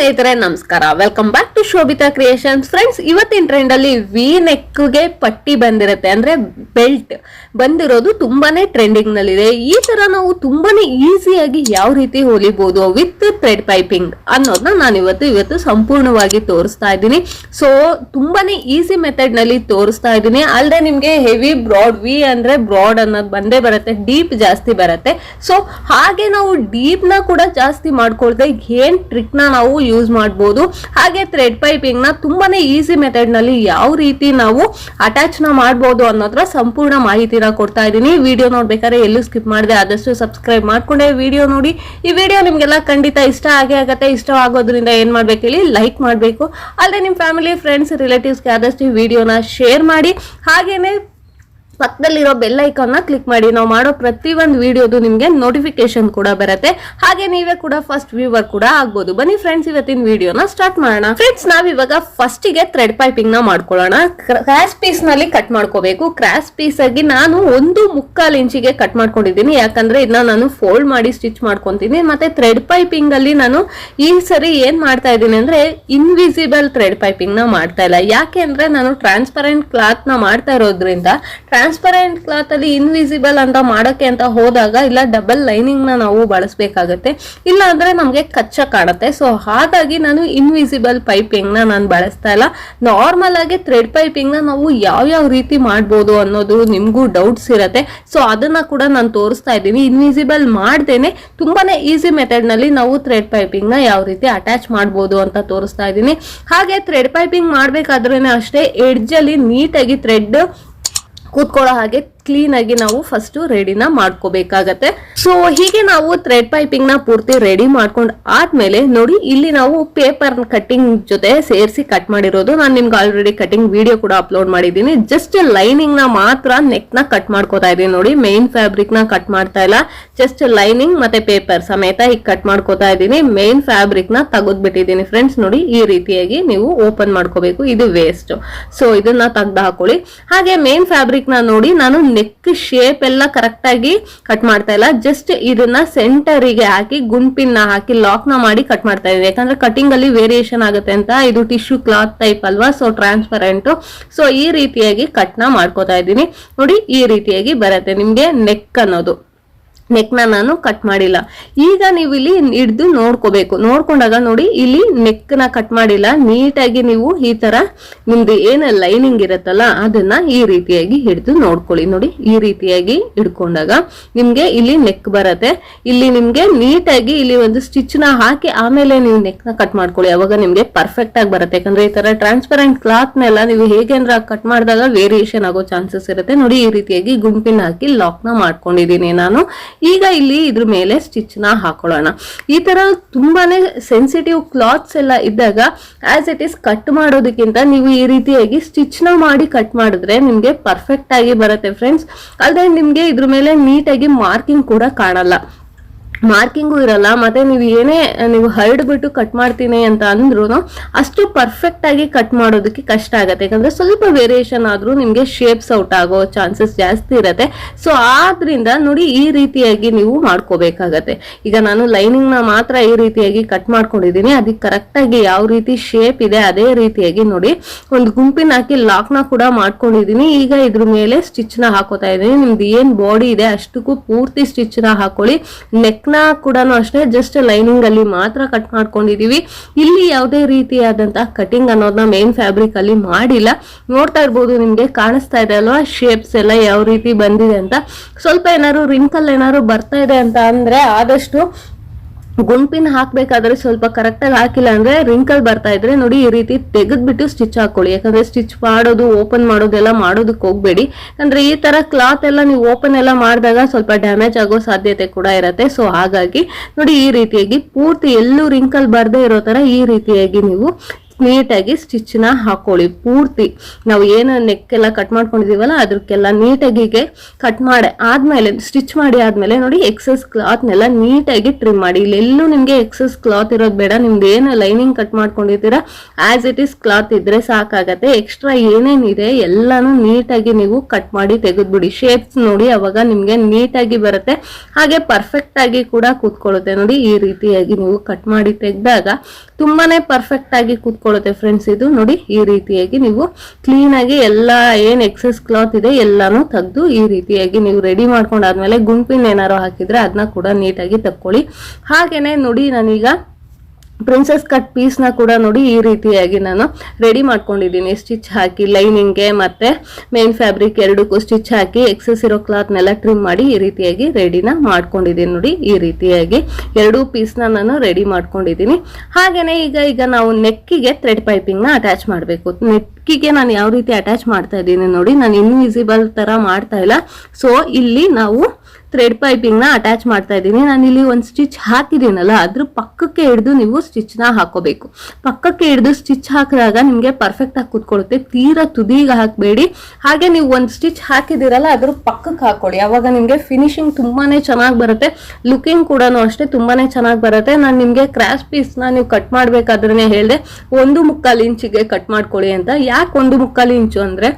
ಸ್ನೇಹಿತರೆ ನಮಸ್ಕಾರ. Welcome back Shobhita creations friends ಇವತ್ತಿನ ಟ್ರೆಂಡ್ ಅಲ್ಲಿ ವಿ ನೆಕ್ಗೆ ಪಟ್ಟಿ ಬಂದಿರುತ್ತೆ. ಅಂದ್ರೆ ಬೆಲ್ಟ್ ಬಂದಿರೋದು ತುಂಬಾನೇ ಟ್ರೆಂಡಿಂಗ್ ನಲ್ಲಿದೆ. ಈ ತರ ನಾವು ತುಂಬಾನೇ ಈಸಿಯಾಗಿ ಯಾವ ರೀತಿ ಹೊಲಿಬಹುದು ವಿತ್ ಥ್ರೆಡ್ ಪೈಪಿಂಗ್ ಅನ್ನೋದನ್ನ ನಾನು ಇವತ್ತು ಇವತ್ತು ಸಂಪೂರ್ಣವಾಗಿ ತೋರಿಸ್ತಾ ಇದ್ದೀನಿ. ಸೊ ತುಂಬಾನೇ ಈಸಿ ಮೆಥಡ್ನಲ್ಲಿ ತೋರಿಸ್ತಾ ಇದ್ದೀನಿ. ಅಲ್ಲದೆ ನಿಮ್ಗೆ ಹೆವಿ ಬ್ರಾಡ್ ವಿ ಅಂದ್ರೆ ಬ್ರಾಡ್ ಅನ್ನೋದು ಬಂದೇ ಬರುತ್ತೆ. ಡೀಪ್ ಜಾಸ್ತಿ ಬರುತ್ತೆ. ಸೊ ಹಾಗೆ ನಾವು ಡೀಪ್ನ ಕೂಡ ಜಾಸ್ತಿ ಮಾಡ್ಕೊಳ್ದೆ ಏನ್ ಟ್ರಿಕ್ನ ನಾವು ಯೂಸ್ ಮಾಡ್ಬೋದು. ಹಾಗೆ ಥ್ರೆಡ್ ಪೈಪಿಂಗ್ನ ತುಂಬಾನೇ ಈಸಿ ಮೆಥಡ್ನಲ್ಲಿ ಯಾವ ರೀತಿ ನಾವು ಅಟ್ಯಾಚ್ನ ಮಾಡಬಹುದು ಅನ್ನೋದ್ರ ಸಂಪೂರ್ಣ ಮಾಹಿತಿನ ಕೊಡ್ತಾ ಇದ್ದೀನಿ. ವಿಡಿಯೋ ನೋಡ್ಬೇಕಾದ್ರೆ ಎಲ್ಲೂ ಸ್ಕಿಪ್ ಮಾಡಿದೆ ಆದಷ್ಟು ಸಬ್ಸ್ಕ್ರೈಬ್ ಮಾಡ್ಕೊಂಡೆ ವಿಡಿಯೋ ನೋಡಿ. ಈ ವಿಡಿಯೋ ನಿಮ್ಗೆಲ್ಲ ಖಂಡಿತ ಇಷ್ಟ ಆಗೇ ಆಗತ್ತೆ. ಇಷ್ಟ ಆಗೋದ್ರಿಂದ ಏನ್ ಮಾಡ್ಬೇಕು ಹೇಳಿ ಲೈಕ್ ಮಾಡಬೇಕು. ಅಲ್ಲದೆ ನಿಮ್ಮ ಫ್ಯಾಮಿಲಿ ಫ್ರೆಂಡ್ಸ್ ರಿಲೇಟಿವ್ಸ್ಗೆ ಆದಷ್ಟು ಈ ವಿಡಿಯೋನ ಶೇರ್ ಮಾಡಿ. ಹಾಗೇನೆ ಪಕ್ಕದಲ್ಲಿರೋ ಬೆಲ್ ಐಕಾನ್ನ ಕ್ಲಿಕ್ ಮಾಡಿ. ನಾವು ಮಾಡೋ ಪ್ರತಿ ಒಂದು ವಿಡಿಯೋದು ನಿಮಗೆ ನೋಟಿಫಿಕೇಶನ್ ಕೂಡ ಬರುತ್ತೆ. ಹಾಗೆ ನೀವೇ ಕೂಡ ಫಸ್ಟ್ ವ್ಯೂವರ್ ಕೂಡ ಆಗ್ಬೋದು. ಬನ್ನಿ ಫ್ರೆಂಡ್ಸ್ ಇವತ್ತಿನ ವಿಡಿಯೋನ ಸ್ಟಾರ್ಟ್ ಮಾಡೋಣ. ಫ್ರೆಂಡ್ಸ್ ನಾವಿವಾಗ ಫಸ್ಟಿಗೆ ಥ್ರೆಡ್ ಪೈಪಿಂಗ್ನ ಮಾಡ್ಕೊಳ್ಳೋಣ. ಕ್ರಾಸ್ ಪೀಸ್ನಲ್ಲಿ ಕಟ್ ಮಾಡ್ಕೋಬೇಕು. ಕ್ರಾಸ್ ಪೀಸ್ ಆಗಿ ನಾನು ಒಂದು ಮುಕ್ಕಾಲ್ ಇಂಚಿಗೆ ಕಟ್ ಮಾಡ್ಕೊಂಡಿದ್ದೀನಿ. ಯಾಕಂದ್ರೆ ಇದನ್ನ ನಾನು ಫೋಲ್ಡ್ ಮಾಡಿ ಸ್ಟಿಚ್ ಮಾಡ್ಕೊಂತೀನಿ. ಮತ್ತೆ ಥ್ರೆಡ್ ಪೈಪಿಂಗ್ ಅಲ್ಲಿ ನಾನು ಈ ಸರಿ ಏನ್ ಮಾಡ್ತಾ ಇದ್ದೀನಿ ಅಂದ್ರೆ ಇನ್ವಿಸಿಬಲ್ ಥ್ರೆಡ್ ಪೈಪಿಂಗ್ನ ಮಾಡ್ತಾ ಇಲ್ಲ. ಯಾಕೆ ಅಂದ್ರೆ ನಾನು ಟ್ರಾನ್ಸ್ಪರೆಂಟ್ ಕ್ಲಾತ್ನ ಮಾಡ್ತಾ ಇರೋದ್ರಿಂದ ಟ್ರಾನ್ಸ್ಪರೆಂಟ್ ಕ್ಲಾತ್ ಅಲ್ಲಿ ಇನ್ವಿಸಿಬಲ್ ಅಂತ ಮಾಡಕ್ಕೆ ಅಂತ ಹೋದಾಗ ಇಲ್ಲ ಡಬಲ್ ಲೈನಿಂಗ್ನ ನಾವು ಬಳಸಬೇಕಾಗತ್ತೆ. ಇಲ್ಲ ಅಂದ್ರೆ ನಮಗೆ ಕಚ್ಚ ಕಾಣುತ್ತೆ. ಸೊ ಹಾಗಾಗಿ ನಾನು ಇನ್ವಿಸಿಬಲ್ ಪೈಪಿಂಗ್ನ ನಾನು ಬಳಸ್ತಾ ಇಲ್ಲ. ನಾರ್ಮಲ್ ಆಗಿ ಥ್ರೆಡ್ ಪೈಪಿಂಗ್ನ ನಾವು ಯಾವ ಯಾವ ರೀತಿ ಮಾಡ್ಬೋದು ಅನ್ನೋದು ನಿಮ್ಗೂ ಡೌಟ್ಸ್ ಇರತ್ತೆ. ಸೊ ಅದನ್ನ ಕೂಡ ನಾನು ತೋರಿಸ್ತಾ ಇದ್ದೀನಿ. ಇನ್ವಿಸಿಬಲ್ ಮಾಡ್ದೇನೆ ತುಂಬಾನೇ ಈಸಿ ಮೆಥಡ್ನಲ್ಲಿ ನಾವು ಥ್ರೆಡ್ ಪೈಪಿಂಗ್ನ ಯಾವ ರೀತಿ ಅಟ್ಯಾಚ್ ಮಾಡ್ಬೋದು ಅಂತ ತೋರಿಸ್ತಾ ಇದ್ದೀನಿ. ಹಾಗೆ ಥ್ರೆಡ್ ಪೈಪಿಂಗ್ ಮಾಡ್ಬೇಕಾದ್ರೇನೆ ಅಷ್ಟೇ ಎಡ್ಜ್ ಅಲ್ಲಿ ನೀಟಾಗಿ ಥ್ರೆಡ್ ಕೂತ್ಕೊಳ್ಳೋ ಹಾಗೆ ಕ್ಲೀನ್ ಆಗಿ ನಾವು ಫಸ್ಟ್ ರೆಡಿನ ಮಾಡ್ಕೋಬೇಕಾಗತ್ತೆ. ಸೊ ಹೀಗೆ ನಾವು ಥ್ರೆಡ್ ಪೈಪಿಂಗ್ನ ಪೂರ್ತಿ ರೆಡಿ ಮಾಡ್ಕೊಂಡ್ ಆದ್ಮೇಲೆ ನೋಡಿ, ಇಲ್ಲಿ ನಾವು ಪೇಪರ್ ಕಟ್ಟಿಂಗ್ ಜೊತೆ ಸೇರಿಸಿ ಕಟ್ ಮಾಡಿರೋದು. ನಾನು ನಿಮ್ಗೆ ಆಲ್ರೆಡಿ ಕಟಿಂಗ್ ವಿಡಿಯೋ ಕೂಡ ಅಪ್ಲೋಡ್ ಮಾಡಿದ್ದೀನಿ. ಜಸ್ಟ್ ಲೈನಿಂಗ್ನ ಮಾತ್ರ ನೆಕ್ನ ಕಟ್ ಮಾಡ್ಕೋತಾ ಇದೀನಿ ನೋಡಿ. ಮೇನ್ ಫ್ಯಾಬ್ರಿಕ್ನ ಕಟ್ ಮಾಡ್ತಾ ಇಲ್ಲ. ಜಸ್ಟ್ ಲೈನಿಂಗ್ ಮತ್ತೆ ಪೇಪರ್ ಸಮೇತ ಈಗ ಕಟ್ ಮಾಡ್ಕೋತಾ ಇದ್ದೀನಿ. ಮೇನ್ ಫ್ಯಾಬ್ರಿಕ್ನ ತೆಗೆದ್ಬಿಟ್ಟಿದ್ದೀನಿ ಫ್ರೆಂಡ್ಸ್ ನೋಡಿ, ಈ ರೀತಿಯಾಗಿ ನೀವು ಓಪನ್ ಮಾಡ್ಕೋಬೇಕು. ಇದು ವೇಸ್ಟ್ ಸೊ ಇದನ್ನ ತೆಗ್ದು ಹಾಕೊಳ್ಳಿ. ಹಾಗೆ ಮೇನ್ ಫ್ಯಾಬ್ರಿಕ್ನ ನೋಡಿ, ನಾನು ನೆಕ್ ಶೇಪ್ ಎಲ್ಲ ಕರೆಕ್ಟ್ ಆಗಿ ಕಟ್ ಮಾಡ್ತಾ ಇಲ್ಲ. ಜಸ್ಟ್ ಇದನ್ನ ಸೆಂಟರಿಗೆ ಹಾಕಿ ಗುಂಪಿನ ಹಾಕಿ ಲಾಕ್ನ ಮಾಡಿ ಕಟ್ ಮಾಡ್ತಾ ಇದ್ದೀವಿ. ಯಾಕಂದ್ರೆ ಕಟಿಂಗ್ ಅಲ್ಲಿ ವೇರಿಯೇಷನ್ ಆಗುತ್ತೆ ಅಂತ. ಇದು ಟಿಶ್ಯೂ ಕ್ಲಾತ್ ಟೈಪ್ ಅಲ್ವಾ? ಸೊ ಟ್ರಾನ್ಸ್ಪರೆಂಟ್ ಸೊ ಈ ರೀತಿಯಾಗಿ ಕಟ್ನ ಮಾಡ್ಕೋತಾ ಇದ್ದೀನಿ. ನೋಡಿ, ಈ ರೀತಿಯಾಗಿ ಬರುತ್ತೆ ನಿಮ್ಗೆ ನೆಕ್ ಅನ್ನೋದು. ನೆಕ್ನ ನಾನು ಕಟ್ ಮಾಡಿಲ್ಲ. ಈಗ ನೀವು ಇಲ್ಲಿ ಹಿಡ್ದು ನೋಡ್ಕೋಬೇಕು. ನೋಡ್ಕೊಂಡಾಗ ನೋಡಿ, ಇಲ್ಲಿ ನೆಕ್ನ ಕಟ್ ಮಾಡಿಲ್ಲ. ನೀಟಾಗಿ ನೀವು ಈ ತರ ನಿಮ್ದು ಏನ ಲೈನಿಂಗ್ ಇರತ್ತಲ್ಲ, ಅದನ್ನ ಈ ರೀತಿಯಾಗಿ ಹಿಡ್ದು ನೋಡ್ಕೊಳ್ಳಿ. ನೋಡಿ, ಈ ರೀತಿಯಾಗಿ ಹಿಡ್ಕೊಂಡಾಗ ನಿಮ್ಗೆ ಇಲ್ಲಿ ನೆಕ್ ಬರತ್ತೆ. ಇಲ್ಲಿ ನಿಮ್ಗೆ ನೀಟಾಗಿ ಇಲ್ಲಿ ಒಂದು ಸ್ಟಿಚ್ನ ಹಾಕಿ ಆಮೇಲೆ ನೀವು ನೆಕ್ನ ಕಟ್ ಮಾಡ್ಕೊಳ್ಳಿ. ಅವಾಗ ನಿಮ್ಗೆ ಪರ್ಫೆಕ್ಟ್ ಆಗಿ ಬರುತ್ತೆ. ಯಾಕಂದ್ರೆ ಈ ತರ ಟ್ರಾನ್ಸ್ಪರೆಂಟ್ ಕ್ಲಾತ್ ನೆಲ್ಲ ನೀವು ಹೇಗೆ ಕಟ್ ಮಾಡಿದಾಗ ವೇರಿಯೇಷನ್ ಆಗೋ ಚಾನ್ಸಸ್ ಇರುತ್ತೆ. ನೋಡಿ, ಈ ರೀತಿಯಾಗಿ ಗುಂಪಿನ ಹಾಕಿ ಲಾಕ್ನ ಮಾಡ್ಕೊಂಡಿದ್ದೀನಿ ನಾನು. ಈಗ ಇಲ್ಲಿ ಇದ್ರ ಮೇಲೆ ಸ್ಟಿಚ್ನ ಹಾಕೊಳ್ಳೋಣ. ಈ ತರ ತುಂಬಾನೇ ಸೆನ್ಸಿಟಿವ್ ಕ್ಲಾತ್ಸ್ ಎಲ್ಲ ಇದ್ದಾಗ ಆಸ್ ಇಟ್ ಇಸ್ ಕಟ್ ಮಾಡೋದಕ್ಕಿಂತ ನೀವು ಈ ರೀತಿಯಾಗಿ ಸ್ಟಿಚ್ನ ಮಾಡಿ ಕಟ್ ಮಾಡಿದ್ರೆ ನಿಮ್ಗೆ ಪರ್ಫೆಕ್ಟ್ ಆಗಿ ಬರುತ್ತೆ ಫ್ರೆಂಡ್ಸ್ ಅಲ್ಲದೆ ನಿಮ್ಗೆ ಇದ್ರ ಮೇಲೆ ನೀಟಾಗಿ ಮಾರ್ಕಿಂಗ್ ಕೂಡ ಕಾಣಲ್ಲ. ಮಾರ್ಕಿಂಗು ಇರಲ್ಲ, ಮತ್ತೆ ನೀವು ಏನೇ, ನೀವು ಹರಡ್ಬಿಟ್ಟು ಕಟ್ ಮಾಡ್ತೀನಿ ಅಂತ ಅಂದ್ರೂ ಅಷ್ಟು ಪರ್ಫೆಕ್ಟ್ ಆಗಿ ಕಟ್ ಮಾಡೋದಕ್ಕೆ ಕಷ್ಟ ಆಗುತ್ತೆ. ಯಾಕಂದ್ರೆ ಸ್ವಲ್ಪ ವೇರಿಯೇಷನ್ ಆದ್ರೂ ನಿಮ್ಗೆ ಶೇಪ್ಸ್ ಔಟ್ ಆಗೋ ಚಾನ್ಸಸ್ ಜಾಸ್ತಿ ಇರತ್ತೆ. ಸೊ ಆದ್ರಿಂದ ನೋಡಿ ಈ ರೀತಿಯಾಗಿ ನೀವು ಮಾಡ್ಕೋಬೇಕಾಗತ್ತೆ. ಈಗ ನಾನು ಲೈನಿಂಗ್ನ ಮಾತ್ರ ಈ ರೀತಿಯಾಗಿ ಕಟ್ ಮಾಡ್ಕೊಂಡಿದ್ದೀನಿ. ಅದಕ್ಕೆ ಕರೆಕ್ಟ್ ಆಗಿ ಯಾವ ರೀತಿ ಶೇಪ್ ಇದೆ, ಅದೇ ರೀತಿಯಾಗಿ ನೋಡಿ ಒಂದು ಗುಂಪಿನ ಹಾಕಿ ಲಾಕ್ನ ಕೂಡ ಮಾಡ್ಕೊಂಡಿದ್ದೀನಿ. ಈಗ ಇದ್ರ ಮೇಲೆ ಸ್ಟಿಚ್ನ ಹಾಕೋತಾ ಇದ್ದೀನಿ. ನಿಮ್ದು ಏನ್ ಬಾಡಿ ಇದೆ, ಅಷ್ಟಕ್ಕೂ ಪೂರ್ತಿ ಸ್ಟಿಚ್ನ ಹಾಕೊಳ್ಳಿ. ನೆಕ್ ನ ಕೂಡ ಅಷ್ಟೇ ಜಸ್ಟ್ ಲೈನಿಂಗ್ ಅಲ್ಲಿ ಮಾತ್ರ ಕಟ್ ಮಾಡ್ಕೊಂಡಿದೀವಿ. ಇಲ್ಲಿ ಯಾವುದೇ ರೀತಿಯಾದಂತಹ ಕಟಿಂಗ್ ಅನ್ನೋದನ್ನ ಮೇನ್ ಫ್ಯಾಬ್ರಿಕ್ ಅಲ್ಲಿ ಮಾಡಿಲ್ಲ. ನೋಡ್ತಾ ಇರ್ಬೋದು, ನಿಮ್ಗೆ ಕಾಣಿಸ್ತಾ ಇದೆ ಅಲ್ವಾ? ಶೇಪ್ಸ್ ಎಲ್ಲ ಯಾವ ರೀತಿ ಬಂದಿದೆ ಅಂತ. ಸ್ವಲ್ಪ ಏನಾದ್ರು ರಿಂಕಲ್ ಏನಾದ್ರು ಬರ್ತಾ ಇದೆ ಅಂತ ಅಂದ್ರೆ ಆದಷ್ಟು ಗುಂಪಿನ ಹಾಕ್ಬೇಕಾದ್ರೆ ಸ್ವಲ್ಪ ಕರೆಕ್ಟ್ ಆಗಿ ಹಾಕಿಲ್ಲ ಅಂದ್ರೆ ರಿಂಕಲ್ ಬರ್ತಾ ಇದ್ರೆ ನೋಡಿ ಈ ರೀತಿ ತೆಗೆದ್ಬಿಟ್ಟು ಸ್ಟಿಚ್ ಹಾಕೊಳ್ಳಿ. ಯಾಕಂದ್ರೆ ಸ್ಟಿಚ್ ಮಾಡೋದು ಓಪನ್ ಮಾಡೋದೆಲ್ಲ ಮಾಡೋದಕ್ಕೆ ಹೋಗ್ಬೇಡಿ. ಅಂದ್ರೆ ಈ ತರ ಕ್ಲಾತ್ ಎಲ್ಲ ನೀವು ಓಪನ್ ಎಲ್ಲ ಮಾಡಿದಾಗ ಸ್ವಲ್ಪ ಡ್ಯಾಮೇಜ್ ಆಗೋ ಸಾಧ್ಯತೆ ಕೂಡ ಇರತ್ತೆ. ಸೊ ಹಾಗಾಗಿ ನೋಡಿ ಈ ರೀತಿಯಾಗಿ ಪೂರ್ತಿ ಎಲ್ಲೂ ರಿಂಕಲ್ ಬರದೇ ಇರೋ ತರ ಈ ರೀತಿಯಾಗಿ ನೀವು ನೀಟಾಗಿ ಸ್ಟಿಚ್ನ ಹಾಕೊಳ್ಳಿ. ಪೂರ್ತಿ ನಾವು ಏನು ನೆಕ್ ಎಲ್ಲ ಕಟ್ ಮಾಡ್ಕೊಂಡಿದೀವಲ್ಲ ಅದಕ್ಕೆಲ್ಲ ನೀಟಾಗಿಗೆ ಕಟ್ ಮಾಡಿ. ಆದ್ಮೇಲೆ ಸ್ಟಿಚ್ ಮಾಡಿ ಆದ್ಮೇಲೆ ನೋಡಿ ಎಕ್ಸಸ್ ಕ್ಲಾತ್ನೆಲ್ಲ ನೀಟಾಗಿ ಟ್ರಿಮ್ ಮಾಡಿ. ಇಲ್ಲೆಲ್ಲೂ ನಿಮಗೆ ಎಕ್ಸಸ್ ಕ್ಲಾತ್ ಇರೋದು ಬೇಡ. ನಿಮ್ದು ಏನು ಲೈನಿಂಗ್ ಕಟ್ ಮಾಡ್ಕೊಂಡಿದ್ದೀರ ಆಸ್ ಇಟ್ ಇಸ್ ಕ್ಲಾತ್ ಇದ್ರೆ ಸಾಕಾಗತ್ತೆ. ಎಕ್ಸ್ಟ್ರಾ ಏನೇನಿದೆ ಎಲ್ಲಾನು ನೀಟಾಗಿ ನೀವು ಕಟ್ ಮಾಡಿ ತೆಗೆದ್ಬಿಡಿ. ಶೇಪ್ಸ್ ನೋಡಿ ಅವಾಗ ನಿಮಗೆ ನೀಟಾಗಿ ಬರುತ್ತೆ. ಹಾಗೆ ಪರ್ಫೆಕ್ಟ್ ಆಗಿ ಕೂಡ ಕೂತ್ಕೊಳ್ಳುತ್ತೆ. ನೋಡಿ ಈ ರೀತಿಯಾಗಿ ನೀವು ಕಟ್ ಮಾಡಿ ತೆಗೆದಾಗ ತುಂಬಾನೇ ಪರ್ಫೆಕ್ಟ್ ಆಗಿ ಕೂತ್ಕೊಳ್ಳುತ್ತೆ ಫ್ರೆಂಡ್ಸ್ ಇದು ನೋಡಿ ಈ ರೀತಿಯಾಗಿ ನೀವು ಕ್ಲೀನ್ ಆಗಿ ಎಲ್ಲ ಏನ್ ಎಕ್ಸಸ್ ಕ್ಲಾತ್ ಇದೆ ಎಲ್ಲಾನು ತೆಗೆದು ಈ ರೀತಿಯಾಗಿ ನೀವು ರೆಡಿ ಮಾಡ್ಕೊಂಡಾದ್ಮೇಲೆ ಗುಂಪಿನ ಏನಾರು ಹಾಕಿದ್ರೆ ಅದನ್ನ ಕೂಡ ನೀಟಾಗಿ ತಕ್ಕೊಳ್ಳಿ. ಹಾಗೇನೆ ನೋಡಿ ನಾನೀಗ ಪ್ರಿನ್ಸೆಸ್ ಕಟ್ ಪೀಸ್ನ ಕೂಡ ನೋಡಿ ಈ ರೀತಿಯಾಗಿ ನಾನು ರೆಡಿ ಮಾಡ್ಕೊಂಡಿದ್ದೀನಿ. ಸ್ಟಿಚ್ ಹಾಕಿ ಲೈನಿಂಗ್ಗೆ ಮತ್ತು ಮೇನ್ ಫ್ಯಾಬ್ರಿಕ್ ಎರಡಕ್ಕೂ ಸ್ಟಿಚ್ ಹಾಕಿ ಎಕ್ಸಸ್ ಇರೋ ಕ್ಲಾತ್ನೆಲ್ಲ ಟ್ರಿಮ್ ಮಾಡಿ ಈ ರೀತಿಯಾಗಿ ರೆಡಿನ ಮಾಡ್ಕೊಂಡಿದ್ದೀನಿ ನೋಡಿ ಈ ರೀತಿಯಾಗಿ. ಎರಡೂ ಪೀಸ್ನ ನಾನು ರೆಡಿ ಮಾಡ್ಕೊಂಡಿದ್ದೀನಿ. ಹಾಗೆಯೇ ಈಗ ಈಗ ನಾವು ನೆಕ್ಕಿಗೆ ಥ್ರೆಡ್ ಪೈಪಿಂಗ್ನ ಅಟ್ಯಾಚ್ ಮಾಡಬೇಕು. ನೆಕ್ಕಿಗೆ ನಾನು ಯಾವ ರೀತಿ ಅಟ್ಯಾಚ್ ಮಾಡ್ತಾ ಇದ್ದೀನಿ ನೋಡಿ, ನಾನು ಇನ್ವಿಸಿಬಲ್ ತರ ಮಾಡ್ತಾ ಇಲ್ಲ. ಸೊ ಇಲ್ಲಿ ನಾವು ಥ್ರೆಡ್ ಪೈಪಿಂಗ್ನ ಅಟ್ಯಾಚ್ ಮಾಡ್ತಾ ಇದ್ದೀನಿ. ನಾನು ಇಲ್ಲಿ ಒಂದು ಸ್ಟಿಚ್ ಹಾಕಿದ್ದೀನಲ್ಲ, ಅದ್ರ ಪಕ್ಕಕ್ಕೆ ಹಿಡಿದು ನೀವು ಸ್ಟಿಚ್ನ ಹಾಕೋಬೇಕು. ಪಕ್ಕಕ್ಕೆ ಹಿಡಿದು ಸ್ಟಿಚ್ ಹಾಕಿದಾಗ ನಿಮಗೆ ಪರ್ಫೆಕ್ಟ್ ಆಗಿ ಕೂತ್ಕೊಳ್ಳುತ್ತೆ. ತೀರಾ ತುದಿಗೆ ಹಾಕಬೇಡಿ. ಹಾಗೆ ನೀವು ಒಂದು ಸ್ಟಿಚ್ ಹಾಕಿದ್ದೀರಲ್ಲ, ಅದ್ರ ಪಕ್ಕಕ್ಕೆ ಹಾಕೊಳ್ಳಿ ಅವಾಗ ನಿಮಗೆ ಫಿನಿಶಿಂಗ್ ತುಂಬಾನೇ ಚೆನ್ನಾಗಿ ಬರುತ್ತೆ. ಲುಕಿಂಗ್ ಕೂಡ ಅಷ್ಟೇ ತುಂಬಾನೇ ಚೆನ್ನಾಗಿ ಬರುತ್ತೆ. ನಾನು ನಿಮಗೆ ಕ್ರಾಸ್ ಪೀಸ್ನ ನೀವು ಕಟ್ ಮಾಡ್ಬೇಕಾದ್ರೇ ಹೇಳಿದೆ, ಒಂದು ಮುಕ್ಕಾಲು ಇಂಚಿಗೆ ಕಟ್ ಮಾಡ್ಕೊಳ್ಳಿ ಅಂತ. ಯಾಕೆ ಒಂದು ಮುಕ್ಕಾಲು ಇಂಚು ಅಂದ್ರೆ,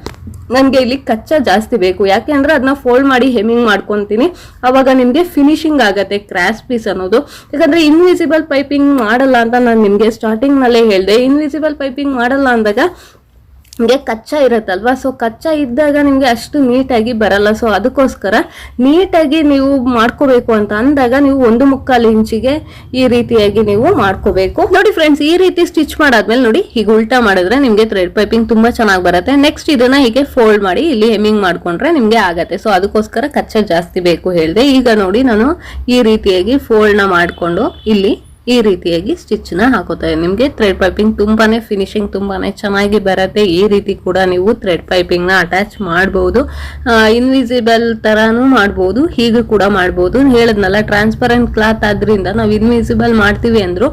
ನನಗೆ ಇಲ್ಲಿ ಕಚ್ಚಾ ಜಾಸ್ತಿ ಬೇಕು. ಯಾಕೆ ಅಂದ್ರೆ ಅದನ್ನ ಫೋಲ್ಡ್ ಮಾಡಿ ಹೆಮಿಂಗ್ ಮಾಡ್ಕೊತೀನಿ. ಅವಾಗ ನಿಮಗೆ ಫಿನಿಶಿಂಗ್ ಆಗತ್ತೆ ಕ್ರಾಸ್ ಪೀಸ್ ಅನ್ನೋದು. ಯಾಕಂದ್ರೆ ಇನ್ವಿಸಿಬಲ್ ಪೈಪಿಂಗ್ ಮಾಡಲ್ಲ ಅಂತ ನಾನು ನಿಮಗೆ ಸ್ಟಾರ್ಟಿಂಗ್ನಲ್ಲೇ ಹೇಳಿದೆ. ಇನ್ವಿಸಿಬಲ್ ಪೈಪಿಂಗ್ ಮಾಡಲ್ಲ ಅಂದಾಗ ನಿಮಗೆ ಕಚ್ಚಾ ಇರುತ್ತಲ್ವಾ? ಸೊ ಕಚ್ಚಾ ಇದ್ದಾಗ ನಿಮಗೆ ಅಷ್ಟು ನೀಟಾಗಿ ಬರಲ್ಲ. ಸೊ ಅದಕ್ಕೋಸ್ಕರ ನೀಟಾಗಿ ನೀವು ಮಾಡ್ಕೋಬೇಕು ಅಂತ ಅಂದಾಗ ನೀವು ಒಂದು ಮುಕ್ಕಾಲು ಇಂಚಿಗೆ ಈ ರೀತಿಯಾಗಿ ನೀವು ಮಾಡ್ಕೋಬೇಕು. ನೋಡಿ ಫ್ರೆಂಡ್ಸ್ ಈ ರೀತಿ ಸ್ಟಿಚ್ ಮಾಡಾದ್ಮೇಲೆ ನೋಡಿ, ಹೀಗೆ ಉಲ್ಟಾ ಮಾಡಿದ್ರೆ ನಿಮಗೆ ಥ್ರೆಡ್ ಪೈಪಿಂಗ್ ತುಂಬಾ ಚೆನ್ನಾಗಿ ಬರುತ್ತೆ. ನೆಕ್ಸ್ಟ್ ಇದನ್ನ ಹೀಗೆ ಫೋಲ್ಡ್ ಮಾಡಿ ಇಲ್ಲಿ ಹೆಮ್ಮಿಂಗ್ ಮಾಡ್ಕೊಂಡ್ರೆ ನಿಮಗೆ ಆಗತ್ತೆ. ಸೊ ಅದಕ್ಕೋಸ್ಕರ ಕಚ್ಚಾ ಜಾಸ್ತಿ ಬೇಕು ಹೇಳಿದೆ. ಈಗ ನೋಡಿ ನಾನು ಈ ರೀತಿಯಾಗಿ ಫೋಲ್ಡ್ನ ಮಾಡಿಕೊಂಡು ಮಾಡ್ಕೊಂಡು ಇಲ್ಲಿ ಈ ರೀತಿಯಾಗಿ ಸ್ಟಿಚ್ನ ಹಾಕೋತಾ ಇದ್ದೀನಿ. ನಿಮಗೆ ಥ್ರೆಡ್ ಪೈಪಿಂಗ್ ತುಂಬಾನೇ ಫಿನಿಶಿಂಗ್ ತುಂಬಾನೇ ಚೆನ್ನಾಗಿ ಬರುತ್ತೆ. ಈ ರೀತಿ ಕೂಡ ನೀವು ಥ್ರೆಡ್ ಪೈಪಿಂಗ್ನ ಅಟ್ಯಾಚ್ ಮಾಡಬಹುದು ಇನ್ವಿಸಿಬಲ್ ಥರನೂ ಮಾಡಬಹುದು ಹೀಗೆ ಕೂಡ ಮಾಡಬಹುದು ಹೇಳದ್ನಲ್ಲ ಟ್ರಾನ್ಸ್ಪರೆಂಟ್ ಕ್ಲಾತ್ ಆದ್ರಿಂದ ನಾವು ಇನ್ವಿಸಿಬಲ್ ಮಾಡ್ತೀವಿ ಅಂದ್ರು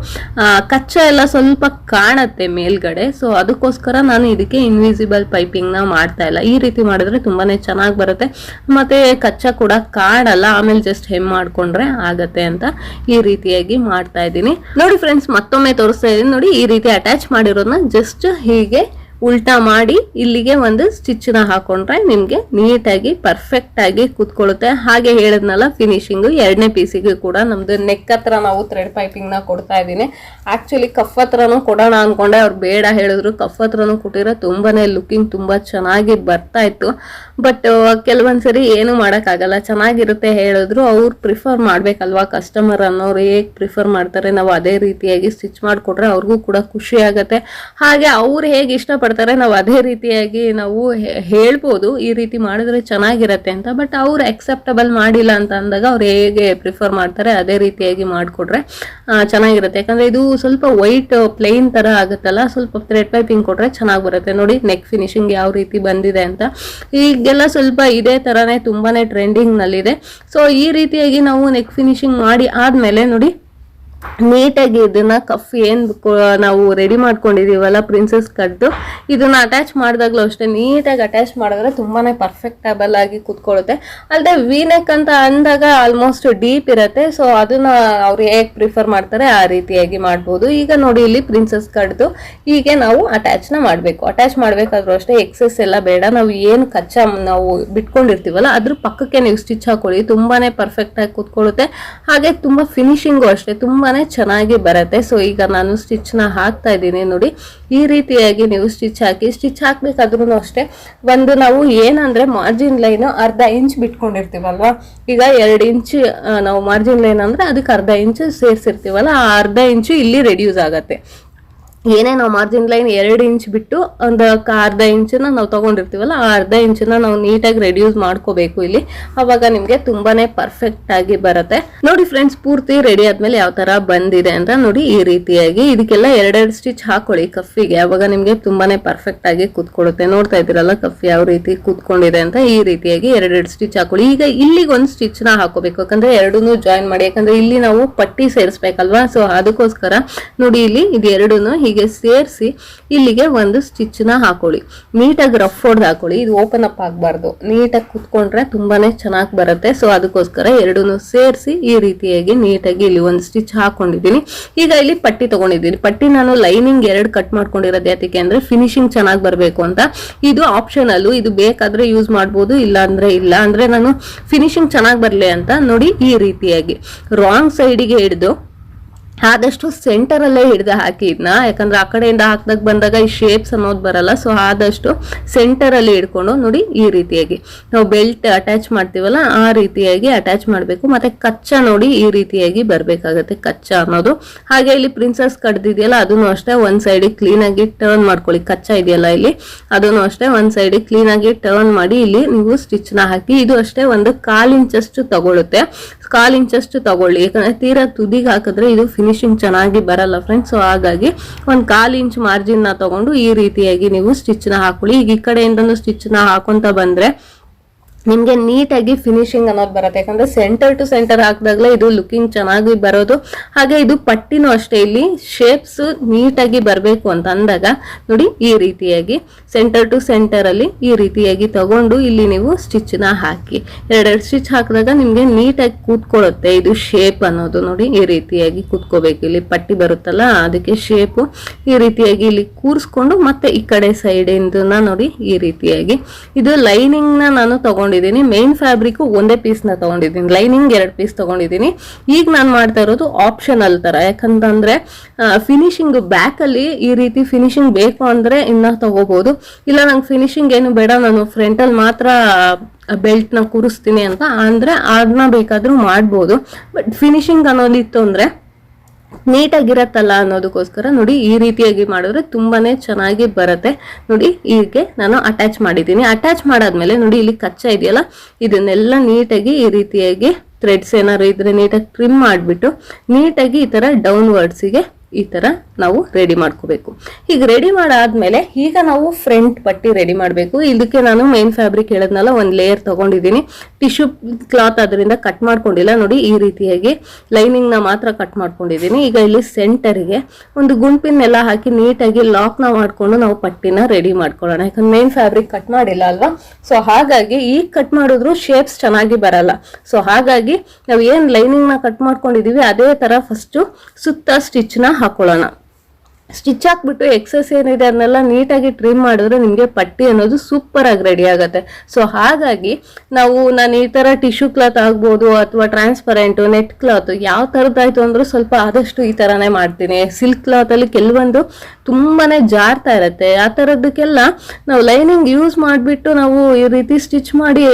ಕಚ್ಚ ಎಲ್ಲ ಸ್ವಲ್ಪ ಕಾಣತ್ತೆ ಮೇಲ್ಗಡೆ. ಸೊ ಅದಕ್ಕೋಸ್ಕರ ನಾನು ಇದಕ್ಕೆ ಇನ್ವಿಸಿಬಲ್ ಪೈಪಿಂಗ್ನ ಮಾಡ್ತಾ ಇಲ್ಲ. ಈ ರೀತಿ ಮಾಡಿದ್ರೆ ತುಂಬಾನೇ ಚೆನ್ನಾಗಿ ಬರುತ್ತೆ. ಮತ್ತೆ ಕಚ್ಚಾ ಕೂಡ ಕಾಣಲ್ಲ. ಆಮೇಲೆ ಜಸ್ಟ್ ಹೆಮ್ ಮಾಡ್ಕೊಂಡ್ರೆ ಆಗತ್ತೆ ಅಂತ ಈ ರೀತಿಯಾಗಿ ಮಾಡ್ತಾ ನೋಡಿ ಫ್ರೆಂಡ್ಸ್ ಮತ್ತೊಮ್ಮೆ ತೋರಿಸ್ತಾ ಇದ್ದೀನಿ. ನೋಡಿ, ಈ ರೀತಿ ಅಟ್ಯಾಚ್ ಮಾಡಿರೋದನ್ನ ಜಸ್ಟ್ ಹೀಗೆ ಉಲ್ಟಾ ಮಾಡಿ ಇಲ್ಲಿಗೆ ಒಂದು ಸ್ಟಿಚ್ನ ಹಾಕೊಂಡ್ರೆ ನಿಮ್ಗೆ ನೀಟಾಗಿ ಪರ್ಫೆಕ್ಟ್ ಆಗಿ ಕೂತ್ಕೊಳ್ಳುತ್ತೆ. ಹಾಗೆ ಹೇಳದ್ನಲ್ಲ ಫಿನಿಶಿಂಗ್ ಎರಡನೇ ಪೀಸಿಗೂ ಕೂಡ ನಮ್ದು ನೆಕ್ ಹತ್ರ ನಾವು ಥ್ರೆಡ್ ಪೈಪಿಂಗ್ನ ಕೊಡ್ತಾ ಇದ್ದೀನಿ. ಆಕ್ಚುಲಿ ಕಫ್ ಹತ್ರನೂ ಕೊಡೋಣ ಅನ್ಕೊಂಡೆ. ಅವ್ರು ಬೇಡ ಹೇಳಿದ್ರು. ಕಫ್ ಹತ್ರನೂ ಕೊಟ್ಟಿರೋ ತುಂಬಾನೇ ಲುಕಿಂಗ್ ತುಂಬಾ ಚೆನ್ನಾಗಿ ಬರ್ತಾ ಇತ್ತು. ಬಟ್ ಕೆಲವೊಂದ್ಸರಿ ಏನು ಮಾಡೋಕ್ಕಾಗಲ್ಲ. ಚೆನ್ನಾಗಿರುತ್ತೆ ಹೇಳಿದ್ರು, ಅವ್ರು ಪ್ರಿಫರ್ ಮಾಡಬೇಕಲ್ವಾ? ಕಸ್ಟಮರ್ ಅನ್ನೋರು ಹೇಗೆ ಪ್ರಿಫರ್ ಮಾಡ್ತಾರೆ? ನಾವು ಅದೇ ರೀತಿಯಾಗಿ ಸ್ಟಿಚ್ ಮಾಡಿಕೊಟ್ರೆ ಅವ್ರಿಗೂ ಕೂಡ ಖುಷಿ ಆಗತ್ತೆ. ಹಾಗೆ ಅವ್ರು ಹೇಗೆ ಇಷ್ಟಪಡ್ತಾರೆ, ನಾವು ಅದೇ ರೀತಿಯಾಗಿ ನಾವು ಹೇಳ್ಬೋದು. ಈ ರೀತಿ ಮಾಡಿದ್ರೆ ಚೆನ್ನಾಗಿರತ್ತೆ ಅಂತ. ಬಟ್ ಅವ್ರು ಅಕ್ಸೆಪ್ಟಬಲ್ ಮಾಡಿಲ್ಲ ಅಂತ ಅಂದಾಗ ಅವ್ರು ಹೇಗೆ ಪ್ರಿಫರ್ ಮಾಡ್ತಾರೆ, ಅದೇ ರೀತಿಯಾಗಿ ಮಾಡಿಕೊಟ್ರೆ ಚೆನ್ನಾಗಿರುತ್ತೆ. ಯಾಕಂದ್ರೆ ಇದು ಸ್ವಲ್ಪ ವೈಟ್ ಪ್ಲೇನ್ ತರ ಆಗುತ್ತಲ್ಲ. ಸ್ವಲ್ಪ ಥ್ರೆಡ್ ಪೈಪಿಂಗ್ ಕೊಟ್ರೆ ಚೆನ್ನಾಗಿ ಬರುತ್ತೆ. ನೋಡಿ ನೆಕ್ ಫಿನಿಶಿಂಗ್ ಯಾವ ರೀತಿ ಬಂದಿದೆ ಅಂತ. ಈಗೆಲ್ಲ ಸ್ವಲ್ಪ ಇದೇ ತರಾನೇ ತುಂಬಾನೇ ಟ್ರೆಂಡಿಂಗ್ ನಲ್ಲಿದೆ. ಸೊ ಈ ರೀತಿಯಾಗಿ ನಾವು ನೆಕ್ ಫಿನಿಶಿಂಗ್ ಮಾಡಿ ಆದ್ಮೇಲೆ ನೋಡಿ ನೀಟಾಗಿ ಇದನ್ನ ಕಫ್ ಏನು ನಾವು ರೆಡಿ ಮಾಡ್ಕೊಂಡಿದ್ದೀವಲ್ಲ ಪ್ರಿನ್ಸಸ್ ಕಟ್ದು ಇದನ್ನ ಅಟ್ಯಾಚ್ ಮಾಡಿದಾಗಲೂ ಅಷ್ಟೇ, ನೀಟಾಗಿ ಅಟ್ಯಾಚ್ ಮಾಡಿದ್ರೆ ತುಂಬಾ ಪರ್ಫೆಕ್ಟಬಲ್ ಆಗಿ ಕೂತ್ಕೊಳ್ಳುತ್ತೆ. ಅಲ್ಲದೆ ವಿನೆಕ್ ಅಂತ ಅಂದಾಗ ಆಲ್ಮೋಸ್ಟ್ ಡೀಪ್ ಇರುತ್ತೆ ಸೊ ಅದನ್ನ ಅವ್ರು ಹೇಗೆ ಪ್ರಿಫರ್ ಮಾಡ್ತಾರೆ ಆ ರೀತಿಯಾಗಿ ಮಾಡ್ಬೋದು. ಈಗ ನೋಡಿ ಇಲ್ಲಿ ಪ್ರಿನ್ಸೆಸ್ ಕಟ್ದು ಹೀಗೆ ನಾವು ಅಟ್ಯಾಚ್ನ ಮಾಡಬೇಕು. ಅಟ್ಯಾಚ್ ಮಾಡಬೇಕಾದ್ರೂ ಅಷ್ಟೇ ಎಕ್ಸೆಸ್ ಎಲ್ಲ ಬೇಡ. ನಾವು ಏನು ಕಚ್ಚಾ ನಾವು ಬಿಟ್ಕೊಂಡಿರ್ತೀವಲ್ಲ, ಅದ್ರ ಪಕ್ಕಕ್ಕೆ ನೀವು ಸ್ಟಿಚ್ ಹಾಕೊಳ್ಳಿ. ತುಂಬಾನೇ ಪರ್ಫೆಕ್ಟಾಗಿ ಕೂತ್ಕೊಳ್ಳುತ್ತೆ. ಹಾಗೆ ತುಂಬ ಫಿನಿಶಿಂಗು ಅಷ್ಟೇ ತುಂಬಾನೇ ಚೆನ್ನಾಗಿ ಬರುತ್ತೆ. ಸೊ ಈಗ ನಾನು ಸ್ಟಿಚ್ನ ಹಾಕ್ತಾ ಇದ್ದೀನಿ ನೋಡಿ. ಈ ರೀತಿಯಾಗಿ ನೀವು ಸ್ಟಿಚ್ ಹಾಕಿ ಸ್ಟಿಚ್ ಹಾಕ್ಬೇಕಾದ್ರೂ ಅಷ್ಟೇ ಒಂದು ನಾವು ಏನಂದ್ರೆ ಮಾರ್ಜಿನ್ ಲೈನ್ ಅರ್ಧ ಇಂಚ್ ಬಿಟ್ಕೊಂಡಿರ್ತೀವಲ್ವಾ? ಈಗ ಎರಡು ಇಂಚ್ ನಾವು ಮಾರ್ಜಿನ್ ಲೈನ್ ಅಂದ್ರೆ ಅದಕ್ಕೆ ಅರ್ಧ ಇಂಚು ಸೇರಿಸಿರ್ತೀವಲ್ಲ, ಆ ಅರ್ಧ ಇಂಚು ಇಲ್ಲಿ ರೆಡ್ಯೂಸ್ ಆಗತ್ತೆ. ಏನೇ ನಾವು ಮಾರ್ಜಿನ್ ಲೈನ್ ಎರಡು ಇಂಚ್ ಬಿಟ್ಟು ಒಂದು ಅರ್ಧ ಇಂಚನ್ನ ನಾವು ತಗೊಂಡಿರ್ತೀವಲ್ಲ, ಆ ಅರ್ಧ ಇಂಚನ್ನ ನಾವು ನೀಟಾಗಿ ರೆಡ್ಯೂಸ್ ಮಾಡ್ಕೋಬೇಕು ಇಲ್ಲಿ. ಅವಾಗ ನಿಮಗೆ ತುಂಬಾನೇ ಪರ್ಫೆಕ್ಟ್ ಆಗಿ ಬರುತ್ತೆ. ನೋಡಿ ಫ್ರೆಂಡ್ಸ್ ಪೂರ್ತಿ ರೆಡಿ ಆದ್ಮೇಲೆ ಯಾವ ತರ ಬಂದಿದೆ ಅಂತ ನೋಡಿ ಈ ರೀತಿಯಾಗಿ. ಇದಕ್ಕೆಲ್ಲ ಎರಡೆರಡು ಸ್ಟಿಚ್ ಹಾಕೊಳ್ಳಿ ಕಫಿಗೆ. ಅವಾಗ ನಿಮ್ಗೆ ತುಂಬಾನೇ ಪರ್ಫೆಕ್ಟ್ ಆಗಿ ಕೂತ್ಕೊಳ್ಳುತ್ತೆ. ನೋಡ್ತಾ ಇದ್ದೀರಲ್ಲ ಕಫ್ ಯಾವ ರೀತಿ ಕೂತ್ಕೊಂಡಿದೆ ಅಂತ. ಈ ರೀತಿಯಾಗಿ ಎರಡೆರಡು ಸ್ಟಿಚ್ ಹಾಕೊಳ್ಳಿ. ಈಗ ಇಲ್ಲಿಗೆ ಒಂದು ಸ್ಟಿಚ್ನ ಹಾಕೋಬೇಕು. ಯಾಕಂದ್ರೆ ಎರಡೂ ಜಾಯಿನ್ ಮಾಡಿ. ಯಾಕಂದ್ರೆ ಇಲ್ಲಿ ನಾವು ಪಟ್ಟಿ ಸೇರಿಸ್ಬೇಕಲ್ವಾ? ಸೊ ಅದಕ್ಕೋಸ್ಕರ ನೋಡಿ ಇಲ್ಲಿ ಇದು ಹೀಗೆ ಸೇರಿಸಿ ಇಲ್ಲಿಗೆ ಒಂದು ಸ್ಟಿಚ್ನ ಹಾಕೊಳ್ಳಿ. ನೀಟಾಗಿ ರಫ್ ಹೊಡೆದು ಹಾಕೊಳ್ಳಿ. ಇದು ಓಪನ್ ಅಪ್ ಆಗಬಾರ್ದು. ನೀಟಾಗಿ ಕುತ್ಕೊಂಡ್ರೆ ತುಂಬಾನೇ ಚೆನ್ನಾಗಿ ಬರುತ್ತೆ. ಸೊ ಅದಕ್ಕೋಸ್ಕರ ಎರಡೂ ಸೇರಿಸಿ ಈ ರೀತಿಯಾಗಿ ನೀಟಾಗಿ ಇಲ್ಲಿ ಒಂದು ಸ್ಟಿಚ್ ಹಾಕೊಂಡಿದ್ದೀನಿ. ಈಗ ಇಲ್ಲಿ ಪಟ್ಟಿ ತಗೊಂಡಿದ್ದೀನಿ. ಪಟ್ಟಿ ನಾನು ಲೈನಿಂಗ್ ಎರಡು ಕಟ್ ಮಾಡ್ಕೊಂಡಿರೋದು ಯಾತಕ್ಕೆ ಅಂದ್ರೆ ಫಿನಿಶಿಂಗ್ ಚೆನ್ನಾಗಿ ಬರಬೇಕು ಅಂತ. ಇದು ಆಪ್ಷನಲ್ಲು ಇದು ಬೇಕಾದ್ರೆ ಯೂಸ್ ಮಾಡ್ಬೋದು ಇಲ್ಲ ಅಂದ್ರೆ ಇಲ್ಲ. ಅಂದ್ರೆ ನಾನು ಫಿನಿಶಿಂಗ್ ಚೆನ್ನಾಗಿ ಬರಲಿ ಅಂತ ನೋಡಿ ಈ ರೀತಿಯಾಗಿ. ರಾಂಗ್ ಸೈಡಿಗೆ ಹಿಡಿದು ಆದಷ್ಟು ಸೆಂಟರಲ್ಲೇ ಹಿಡಿದು ಹಾಕಿ ಇದನ್ನ ಯಾಕಂದ್ರೆ ಆ ಕಡೆಯಿಂದ ಹಾಕ್ದಾಗ ಬಂದಾಗ ಈ ಶೇಪ್ಸ್ ಅನ್ನೋದು ಬರಲ್ಲ. ಸೊ ಆದಷ್ಟು ಸೆಂಟರಲ್ಲಿ ಹಿಡ್ಕೊಂಡು ನೋಡಿ ಈ ರೀತಿಯಾಗಿ. ನಾವು ಬೆಲ್ಟ್ ಅಟ್ಯಾಚ್ ಮಾಡ್ತೀವಲ್ಲ, ಆ ರೀತಿಯಾಗಿ ಅಟ್ಯಾಚ್ ಮಾಡಬೇಕು. ಮತ್ತೆ ಕಚ್ಚಾ ನೋಡಿ ಈ ರೀತಿಯಾಗಿ ಬರಬೇಕಾಗತ್ತೆ ಕಚ್ಚಾ ಅನ್ನೋದು. ಹಾಗೆ ಇಲ್ಲಿ ಪ್ರಿನ್ಸಸ್ ಕಡ್ದಿದೆಯಲ್ಲ, ಅದನ್ನು ಅಷ್ಟೇ ಒಂದ್ ಸೈಡಿಗೆ ಕ್ಲೀನಾಗಿ ಟರ್ನ್ ಮಾಡ್ಕೊಳ್ಳಿ. ಕಚ್ಚಾ ಇದೆಯಲ್ಲ ಇಲ್ಲಿ. ಅದನ್ನು ಅಷ್ಟೇ ಒಂದ್ ಸೈಡಿಗೆ ಕ್ಲೀನಾಗಿ ಟರ್ನ್ ಮಾಡಿ ಇಲ್ಲಿ ನೀವು ಸ್ಟಿಚ್ನ ಹಾಕಿ. ಇದು ಅಷ್ಟೇ ಒಂದು ಕಾಲ್ ಇಂಚಷ್ಟು ತಗೊಳುತ್ತೆ. ಕಾಲ್ ಇಂಚಷ್ಟು ತಗೊಳ್ಳಿ. ಯಾಕಂದ್ರೆ ತೀರಾ ತುದಿಗೆ ಹಾಕಿದ್ರೆ ಇದು ಫಿನಿಶಿಂಗ್ ಚೆನ್ನಾಗಿ ಬರಲ್ಲ ಫ್ರೆಂಡ್ಸ್ ಸೊ ಹಾಗಾಗಿ ಒಂದು ಕಾಲು ಇಂಚ್ ಮಾರ್ಜಿನ್ನ ತಗೊಂಡು ಈ ರೀತಿಯಾಗಿ ನೀವು ಸ್ಟಿಚ್ನ ಹಾಕೊಳ್ಳಿ. ಈಗ ಈ ಕಡೆಯಿಂದ ಸ್ಟಿಚ್ನ ಹಾಕೊಂತ ಬಂದ್ರೆ ನಿಮ್ಗೆ ನೀಟಾಗಿ ಫಿನಿಶಿಂಗ್ ಅನ್ನೋದು ಬರುತ್ತೆ. ಯಾಕಂದ್ರೆ ಸೆಂಟರ್ ಟು ಸೆಂಟರ್ ಹಾಕಿದಾಗಲೇ ಇದು ಲುಕಿಂಗ್ ಚೆನ್ನಾಗಿ ಬರೋದು. ಹಾಗೆ ಇದು ಪಟ್ಟಿನೂ ಅಷ್ಟೇ, ಇಲ್ಲಿ ಶೇಪ್ಸ್ ನೀಟಾಗಿ ಬರಬೇಕು ಅಂತ ಅಂದಾಗ, ನೋಡಿ ಈ ರೀತಿಯಾಗಿ ಸೆಂಟರ್ ಟು ಸೆಂಟರ್ ಅಲ್ಲಿ ಈ ರೀತಿಯಾಗಿ ತಗೊಂಡು ಇಲ್ಲಿ ನೀವು ಸ್ಟಿಚ್ನ ಹಾಕಿ. ಎರಡೆರಡು ಸ್ಟಿಚ್ ಹಾಕಿದಾಗ ನಿಮಗೆ ನೀಟಾಗಿ ಕೂತ್ಕೊಳ್ಳುತ್ತೆ ಇದು ಶೇಪ್ ಅನ್ನೋದು. ನೋಡಿ ಈ ರೀತಿಯಾಗಿ ಕೂತ್ಕೋಬೇಕು. ಇಲ್ಲಿ ಪಟ್ಟಿ ಬರುತ್ತಲ್ಲ, ಅದಕ್ಕೆ ಶೇಪು ಈ ರೀತಿಯಾಗಿ ಇಲ್ಲಿ ಕೂರಿಸ್ಕೊಂಡು ಮತ್ತೆ ಈ ಕಡೆ ಸೈಡ್ ನೋಡಿ ಈ ರೀತಿಯಾಗಿ. ಇದು ಲೈನಿಂಗ್ನ ನಾನು ತಗೊಂಡಿದ್ದೀನಿ. ಮೇನ್ ಫ್ಯಾಬ್ರಿಕ್ ಒಂದೇ ಪೀಸ್ನ ನ ತಗೊಂಡಿದ್ದೀನಿ. ಲೈನಿಂಗ್ ಎರಡು ಪೀಸ್ ತಗೊಂಡಿದ್ದೀನಿ. ಈಗ ನಾನು ಮಾಡ್ತಾ ಇರೋದು ಆಪ್ಷನಲ್ ತರ. ಯಾಕಂತಂದ್ರೆ ಫಿನಿಶಿಂಗ್ ಬ್ಯಾಕ್ ಅಲ್ಲಿ ಈ ರೀತಿ ಫಿನಿಶಿಂಗ್ ಬೇಕು ಅಂದ್ರೆ ಇನ್ನ ತಗೋಬಹುದು ಇಲ್ಲ, ನಂಗೆ ಫಿನಿಶಿಂಗ್ ಏನು ಬೇಡ. ನಾನು ಫ್ರಂಟಲ್ಲಿ ಮಾತ್ರ ಬೆಲ್ಟ್ನ ನ ಕೂರಿಸ್ತೀನಿ ಅಂತ. ಅಂದರೆ ಅದನ್ನ ಬೇಕಾದರೂ ಮಾಡ್ಬೋದು. ಬಟ್ ಫಿನಿಶಿಂಗ್ ಅನ್ನೋದಿತ್ತು ಅಂದ್ರೆ ನೀಟಾಗಿರತ್ತಲ್ಲ ಅನ್ನೋದಕ್ಕೋಸ್ಕರ ನೋಡಿ ಈ ರೀತಿಯಾಗಿ ಮಾಡಿದ್ರೆ ತುಂಬಾನೇ ಚೆನ್ನಾಗಿ ಬರುತ್ತೆ. ನೋಡಿ ಹೀಗೆ ನಾನು ಅಟ್ಯಾಚ್ ಮಾಡಿದ್ದೀನಿ. ಅಟ್ಯಾಚ್ ಮಾಡಾದ್ಮೇಲೆ ನೋಡಿ ಇಲ್ಲಿ ಕಚ್ಚಾ ಇದೆಯಲ್ಲ, ಇದನ್ನೆಲ್ಲ ನೀಟಾಗಿ ಈ ರೀತಿಯಾಗಿ ಥ್ರೆಡ್ಸ್ ಏನಾದ್ರು ಇದ್ರೆ ನೀಟಾಗಿ ಟ್ರಿಮ್ ಮಾಡಿಬಿಟ್ಟು ನೀಟಾಗಿ ಈ ಥರ ಡೌನ್ವರ್ಡ್ಸಿಗೆ ಈ ತರ ನಾವು ರೆಡಿ ಮಾಡ್ಕೋಬೇಕು. ಈಗ ರೆಡಿ ಮಾಡಾದ್ಮೇಲೆ ಈಗ ನಾವು ಫ್ರಂಟ್ ಪಟ್ಟಿ ರೆಡಿ ಮಾಡಬೇಕು. ಇದಕ್ಕೆ ನಾನು ಮೇನ್ ಫ್ಯಾಬ್ರಿಕ್ ಹೇಳದ್ನಲ್ಲ, ಒಂದು ಲೇಯರ್ ತಗೊಂಡಿದ್ದೀನಿ. ಟಿಶ್ಯೂ ಕ್ಲಾತ್ ಅದರಿಂದ ಕಟ್ ಮಾಡ್ಕೊಂಡಿಲ್ಲ. ನೋಡಿ ಈ ರೀತಿಯಾಗಿ ಲೈನಿಂಗ್ನ ಮಾತ್ರ ಕಟ್ ಮಾಡ್ಕೊಂಡಿದ್ದೀನಿ. ಈಗ ಇಲ್ಲಿ ಸೆಂಟರ್ಗೆ ಒಂದು ಗುಂಪಿನ ಎಲ್ಲ ಹಾಕಿ ನೀಟಾಗಿ ಲಾಕ್ನ ಮಾಡ್ಕೊಂಡು ನಾವು ಪಟ್ಟಿನ ರೆಡಿ ಮಾಡ್ಕೊಳ್ಳೋಣ. ಯಾಕಂದ್ರೆ ಮೇನ್ ಫ್ಯಾಬ್ರಿಕ್ ಕಟ್ ಮಾಡಿಲ್ಲ ಅಲ್ವಾ? ಸೊ ಹಾಗಾಗಿ ಈಗ ಕಟ್ ಮಾಡಿದ್ರು ಶೇಪ್ಸ್ ಚೆನ್ನಾಗಿ ಬರಲ್ಲ. ಸೊ ಹಾಗಾಗಿ ನಾವು ಏನ್ ಲೈನಿಂಗ್ನ ಕಟ್ ಮಾಡ್ಕೊಂಡಿದ್ದೀವಿ ಅದೇ ತರ ಫಸ್ಟ್ ಸುತ್ತ ಸ್ಟಿಚ್ನ ಹಾಕೊಳ್ಳೋಣ. ಸ್ಟಿಚ್ ಹಾಕ್ಬಿಟ್ಟು ಎಕ್ಸಸ್ ಏನಿದೆ ಅದನ್ನೆಲ್ಲ ನೀಟಾಗಿ ಟ್ರಿಮ್ ಮಾಡಿದ್ರೆ ನಿಮಗೆ ಪಟ್ಟಿ ಅನ್ನೋದು ಸೂಪರ್ ಆಗಿ ರೆಡಿ ಆಗುತ್ತೆ. ಸೊ ಹಾಗಾಗಿ ನಾವು ನಾನು ಈ ಥರ ಟಿಶ್ಯೂ ಕ್ಲಾತ್ ಆಗ್ಬೋದು ಅಥವಾ ಟ್ರಾನ್ಸ್ಪರೆಂಟು ನೆಟ್ ಕ್ಲಾತ್ ಯಾವ ಥರದ್ದಾಯಿತು ಅಂದರೂ ಸ್ವಲ್ಪ ಆದಷ್ಟು ಈ ಥರನೇ ಮಾಡ್ತೀನಿ. ಸಿಲ್ಕ್ ಕ್ಲಾತಲ್ಲಿ ಕೆಲವೊಂದು ತುಂಬಾ ಜಾರ್ತಾ ಇರುತ್ತೆ. ಆ ಥರದ್ದಕ್ಕೆಲ್ಲ ನಾವು ಲೈನಿಂಗ್ ಯೂಸ್ ಮಾಡಿಬಿಟ್ಟು ನಾವು ಈ ರೀತಿ ಸ್ಟಿಚ್ ಮಾಡಿ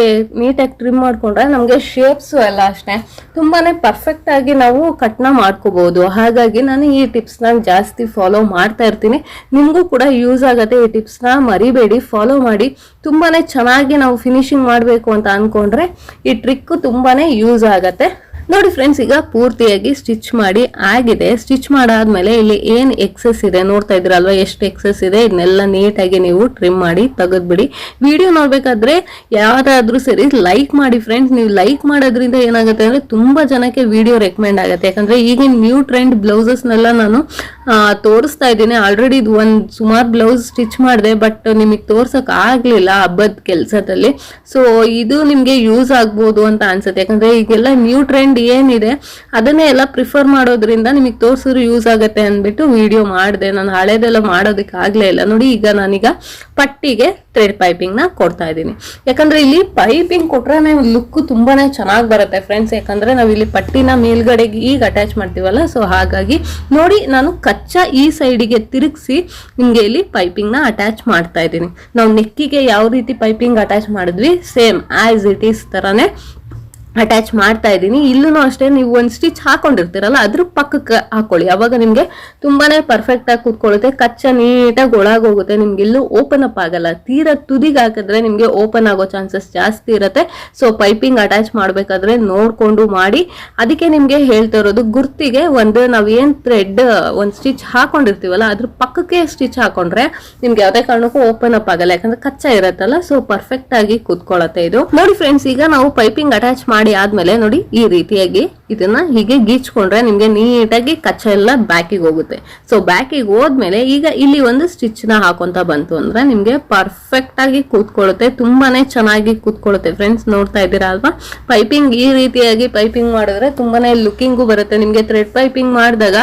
ನೀಟಾಗಿ ಟ್ರಿಮ್ ಮಾಡಿಕೊಂಡ್ರೆ ನಮಗೆ ಶೇಪ್ಸು ಎಲ್ಲ ಅಷ್ಟೇ. ತುಂಬಾ ಪರ್ಫೆಕ್ಟಾಗಿ ನಾವು ಕಟ್ನ ಮಾಡ್ಕೋಬೋದು. ಹಾಗಾಗಿ ನಾನು ಈ ಟಿಪ್ಸ್ನ ಜಾಸ್ತಿ ಫಾಲೋ ಮಾಡ್ತಾ ಇರ್ತೀನಿ. ನಿಮಗೂ ಕೂಡ ಯೂಸ್ ಆಗುತ್ತೆ ಈ ಟಿಪ್ಸ್ನ ಮರಿಬೇಡಿ ಫಾಲೋ ಮಾಡಿ. ತುಂಬಾನೇ ಚೆನ್ನಾಗಿ ನಾವು ಫಿನಿಶಿಂಗ್ ಮಾಡಬೇಕು ಅಂತ ಅನ್ಕೊಂಡ್ರೆ ಈ ಟ್ರಿಕ್ ತುಂಬಾನೇ ಯೂಸ್ ಆಗತ್ತೆ. ನೋಡಿ ಫ್ರೆಂಡ್ಸ್ ಈಗ ಪೂರ್ತಿಯಾಗಿ ಸ್ಟಿಚ್ ಮಾಡಿ ಆಗಿದೆ. ಸ್ಟಿಚ್ ಮಾಡಾದ್ಮೇಲೆ ಇಲ್ಲಿ ಏನ್ ಎಕ್ಸೆಸ್ ಇದೆ ನೋಡ್ತಾ ಇದ್ರಲ್ವಾ ಎಷ್ಟು ಎಕ್ಸೆಸ್ ಇದೆ? ಇದನ್ನೆಲ್ಲ ನೀಟಾಗಿ ನೀವು ಟ್ರಿಮ್ ಮಾಡಿ ತೆಗೆದ್ಬಿಡಿ. ವಿಡಿಯೋ ನೋಡ್ಬೇಕಾದ್ರೆ ಯಾವ್ದಾದ್ರೂ ಸರಿ ಲೈಕ್ ಮಾಡಿ ಫ್ರೆಂಡ್ಸ್ ನೀವು ಲೈಕ್ ಮಾಡೋದ್ರಿಂದ ಏನಾಗುತ್ತೆ ಅಂದ್ರೆ ತುಂಬಾ ಜನಕ್ಕೆ ವಿಡಿಯೋ ರೆಕಮೆಂಡ್ ಆಗುತ್ತೆ. ಯಾಕಂದ್ರೆ ಈಗಿನ ನ್ಯೂ ಟ್ರೆಂಡ್ ಬ್ಲೌಸಸ್ನೆಲ್ಲ ನಾನು ತೋರಿಸ್ತಾ ಇದ್ದೀನಿ. ಆಲ್ರೆಡಿ ಇದು ಒಂದ್ ಸುಮಾರು ಬ್ಲೌಸ್ ಸ್ಟಿಚ್ ಮಾಡಿದೆ ಬಟ್ ನಿಮಗೆ ತೋರ್ಸಕ್ ಆಗ್ಲಿಲ್ಲ ಹಬ್ಬದ ಕೆಲಸದಲ್ಲಿ. ಸೊ ಇದು ನಿಮ್ಗೆ ಯೂಸ್ ಆಗ್ಬೋದು ಅಂತ ಅನ್ಸುತ್ತೆ. ಯಾಕಂದ್ರೆ ಈಗೆಲ್ಲ ನ್ಯೂ ಟ್ರೆಂಡ್ ಏನಿದೆ ಅದನ್ನೇ ಎಲ್ಲ ಪ್ರಿಫರ್ ಮಾಡೋದ್ರಿಂದ ನಿಮಗೆ ತೋರಿಸಿದ್ರು ಯೂಸ್ ಆಗುತ್ತೆ ಅಂದ್ಬಿಟ್ಟು ವಿಡಿಯೋ ಮಾಡಿದೆ. ನಾನು ಹಳೇದೆಲ್ಲ ಮಾಡೋದಕ್ಕೆ ಆಗ್ಲೇ ಇಲ್ಲ. ನೋಡಿ, ಈಗ ನಾನೀಗ ಪಟ್ಟಿಗೆ ಥ್ರೆಡ್ ಪೈಪಿಂಗ್ನ ಕೊಡ್ತಾ ಇದ್ದೀನಿ. ಯಾಕಂದ್ರೆ ಇಲ್ಲಿ ಪೈಪಿಂಗ್ ಕೊಟ್ರೆ ಲುಕ್ ತುಂಬಾನೇ ಚೆನ್ನಾಗಿ ಬರುತ್ತೆ ಫ್ರೆಂಡ್ಸ್ ಯಾಕಂದ್ರೆ ನಾವು ಇಲ್ಲಿ ಪಟ್ಟಿನ ಮೇಲ್ಗಡೆಗೆ ಈಗ ಅಟ್ಯಾಚ್ ಮಾಡ್ತೀವಲ್ಲ ಸೊ ಹಾಗಾಗಿ ನೋಡಿ, ನಾನು ಕಚ್ಚಾ ಈ ಸೈಡಿಗೆ ತಿರುಗಿಸಿ ನಿಮ್ಗೆ ಇಲ್ಲಿ ಪೈಪಿಂಗ್ನ ಅಟ್ಯಾಚ್ ಮಾಡ್ತಾ ಇದ್ದೀನಿ. ನಾವು ನೆಕ್ಕಿಗೆ ಯಾವ ರೀತಿ ಪೈಪಿಂಗ್ ಅಟ್ಯಾಚ್ ಮಾಡಿದ್ವಿ ಸೇಮ್ ಆಸ್ ಇಟ್ ಈಸ್ ತರಾನೇ ಅಟ್ಯಾಚ್ ಮಾಡ್ತಾ ಇದ್ದೀನಿ. ಇಲ್ಲೂ ಅಷ್ಟೇ ನೀವು ಒಂದು ಸ್ಟಿಚ್ ಹಾಕೊಂಡಿರ್ತೀರಲ್ಲ, ಅದ್ರ ಪಕ್ಕಕ್ಕೆ ಹಾಕೊಳ್ಳಿ. ಅವಾಗ ನಿಮಗೆ ತುಂಬಾನೇ ಪರ್ಫೆಕ್ಟ್ ಆಗಿ ಕೂತ್ಕೊಳ್ಳುತ್ತೆ. ಕಚ್ಚ ನೀಟಾಗಿ ಒಳಗೋಗುತ್ತೆ. ನಿಮ್ಗೆ ಇಲ್ಲೂ ಓಪನ್ ಅಪ್ ಆಗಲ್ಲ. ತೀರ ತುದಿಗೆ ಹಾಕಿದ್ರೆ ನಿಮಗೆ ಓಪನ್ ಆಗೋ ಚಾನ್ಸಸ್ ಜಾಸ್ತಿ ಇರುತ್ತೆ. ಸೊ ಪೈಪಿಂಗ್ ಅಟ್ಯಾಚ್ ಮಾಡಬೇಕಾದ್ರೆ ನೋಡಿಕೊಂಡು ಮಾಡಿ. ಅದಕ್ಕೆ ನಿಮಗೆ ಹೇಳ್ತಾ ಇರೋದು, ಗುರ್ತಿಗೆ ಒಂದು ನಾವು ಏನು ಥ್ರೆಡ್ ಒಂದು ಸ್ಟಿಚ್ ಹಾಕೊಂಡಿರ್ತೀವಲ್ಲ, ಅದ್ರ ಪಕ್ಕಕ್ಕೆ ಸ್ಟಿಚ್ ಹಾಕೊಂಡ್ರೆ ನಿಮ್ಗೆ ಯಾವುದೇ ಕಾರಣಕ್ಕೂ ಓಪನ್ ಅಪ್ ಆಗಲ್ಲ. ಯಾಕಂದ್ರೆ ಕಚ್ಚಾ ಇರತ್ತಲ್ಲ ಸೊ ಪರ್ಫೆಕ್ಟ್ ಆಗಿ ಕೂತ್ಕೊಳ್ಳುತ್ತೆ ಇದು. ನೋಡಿ ಫ್ರೆಂಡ್ಸ್ ಈಗ ನಾವು ಪೈಪಿಂಗ್ ಅಟ್ಯಾಚ್ ಮಾಡಿ ಆದ್ಮೇಲೆ ನೋಡಿ ಈ ರೀತಿಯಾಗಿ ಇದನ್ನ ಹೀಗೆ ಗೀಚ್ಕೊಂಡ್ರೆ ನಿಮ್ಗೆ ನೀಟಾಗಿ ಕಚ್ಚ ಎಲ್ಲ ಬ್ಯಾಕಿಗೆ ಹೋಗುತ್ತೆ. ಸೊ ಬ್ಯಾಕಿಗೆ ಹೋದ್ಮೇಲೆ ಈಗ ಇಲ್ಲಿ ಒಂದು ಸ್ಟಿಚ್ನ ಹಾಕೊಂತ ಬಂತು ಅಂದ್ರೆ ನಿಮ್ಗೆ ಪರ್ಫೆಕ್ಟ್ ಆಗಿ ಕೂತ್ಕೊಳ್ಳುತ್ತೆ. ತುಂಬಾನೇ ಚೆನ್ನಾಗಿ ಕೂತ್ಕೊಳ್ಳುತ್ತೆ ಫ್ರೆಂಡ್ಸ್ ನೋಡ್ತಾ ಇದ್ದೀರಾ ಅಲ್ವಾ? ಪೈಪಿಂಗ್ ಈ ರೀತಿಯಾಗಿ ಪೈಪಿಂಗ್ ಮಾಡಿದ್ರೆ ತುಂಬಾನೇ ಲುಕಿಂಗು ಬರುತ್ತೆ. ನಿಮ್ಗೆ ಥ್ರೆಡ್ ಪೈಪಿಂಗ್ ಮಾಡಿದಾಗ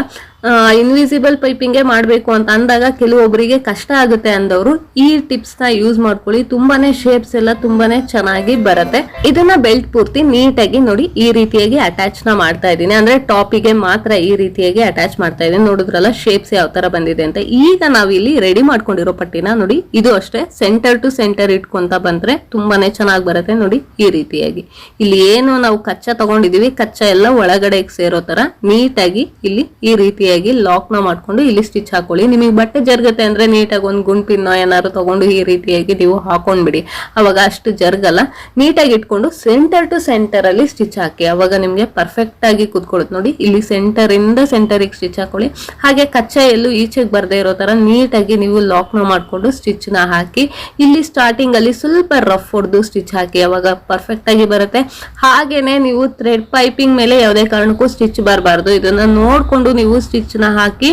ಇನ್ವಿಸಿಬಲ್ ಪೈಪಿಂಗೇ ಮಾಡಬೇಕು ಅಂತ ಅಂದಾಗ ಕೆಲವೊಬ್ಬರಿಗೆ ಕಷ್ಟ ಆಗುತ್ತೆ ಅಂದವರು. ಈ ಟಿಪ್ಸ್ನ ಯೂಸ್ ಮಾಡ್ಕೊಳ್ಳಿ. ತುಂಬಾನೇ ಶೇಪ್ಸ್ ಎಲ್ಲ ತುಂಬಾನೇ ಚೆನ್ನಾಗಿ ಬರುತ್ತೆ. ಇದನ್ನ ಬೆಲ್ಟ್ ಪೂರ್ತಿ ನೀಟಾಗಿ ನೋಡಿ, ಈ ರೀತಿಯಾಗಿ ಅಟ್ಯಾಚ್ನ ಮಾಡ್ತಾ ಇದ್ದೀನಿ. ಅಂದ್ರೆ ಟಾಪಿಗೆ ಮಾತ್ರ ಈ ರೀತಿಯಾಗಿ ಅಟ್ಯಾಚ್ ಮಾಡ್ತಾ ಇದ್ದೀನಿ. ನೋಡಿದ್ರಲ್ಲ ಶೇಪ್ಸ್ ಯಾವ ತರ ಬಂದಿದೆ ಅಂತ. ಈಗ ನಾವು ಇಲ್ಲಿ ರೆಡಿ ಮಾಡ್ಕೊಂಡಿರೋ ಪಟ್ಟಿನ ನೋಡಿ, ಇದು ಅಷ್ಟೇ. ಸೆಂಟರ್ ಟು ಸೆಂಟರ್ ಇಟ್ಕೊಂತ ಬಂದ್ರೆ ತುಂಬಾನೇ ಚೆನ್ನಾಗಿ ಬರುತ್ತೆ ನೋಡಿ, ಈ ರೀತಿಯಾಗಿ. ಇಲ್ಲಿ ಏನು ನಾವು ಕಚ್ಚಾ ತಗೊಂಡಿದೀವಿ, ಕಚ್ಚಾ ಎಲ್ಲ ಒಳಗಡೆ ಸೇರೋ ತರ ನೀಟಾಗಿ ಇಲ್ಲಿ ಈ ರೀತಿಯಾಗಿ ಲಾಕ್ನ ಮಾಡ್ಕೊಂಡು ಇಲ್ಲಿ ಸ್ಟಿಚ್ ಹಾಕೊಳ್ಳಿ. ನಿಮಗೆ ಬಟ್ಟೆ ಜರುಗತ್ತೆ ಅಂದ್ರೆ ನೀಟಾಗಿ ಒಂದು ಗುಂಪಿನ ಏನಾದ್ರು ತಗೊಂಡು ಈ ರೀತಿಯಾಗಿ ನೀವು ಹಾಕೊಂಡ್ಬಿಡಿ. ಅವಾಗ ಅಷ್ಟು ಜರುಗಲ್ಲ. ನೀಟಾಗಿ ಇಟ್ಕೊಂಡು ಸೆಂಟರ್ ಟು ಸೆಂಟರ್ ಅಲ್ಲಿ ಸ್ಟಿಚ್ ಹಾಕಿ. ಅವಾಗ ನಿಮ್ಗೆ ಪರ್ಫೆಕ್ಟ್ ಆಗಿ ಕುತ್ಕೊಳ್ಳುತ್ತೆ ನೋಡಿ, ಇಲ್ಲಿ ಸೆಂಟರ್ ಇಂದ ಸೆಂಟರಿಗೆ ಸ್ಟಿಚ್ ಹಾಕೊಳ್ಳಿ. ಹಾಗೆ ಕಚ್ಚಾ ಎಲ್ಲೂ ಈಚೆಗೆ ಬರದೇ ಇರೋ ತರ ನೀಟಾಗಿ ನೀವು ಲಾಕ್ನ ಮಾಡ್ಕೊಂಡು ಸ್ಟಿಚ್ನ ಹಾಕಿ. ಇಲ್ಲಿ ಸ್ಟಾರ್ಟಿಂಗ್ ಅಲ್ಲಿ ಸ್ವಲ್ಪ ರಫ್ ಹೊಡೆದು ಸ್ಟಿಚ್ ಹಾಕಿ. ಅವಾಗ ಪರ್ಫೆಕ್ಟ್ ಆಗಿ ಬರುತ್ತೆ. ಹಾಗೇನೆ ನೀವು ಥ್ರೆಡ್ ಪೈಪಿಂಗ್ ಮೇಲೆ ಯಾವುದೇ ಕಾರಣಕ್ಕೂ ಸ್ಟಿಚ್ ಬರಬಾರ್ದು. ಇದನ್ನ ನೋಡ್ಕೊಂಡು ನೀವು ಸ್ಟಿಚ್ ನ ಹಾಕಿ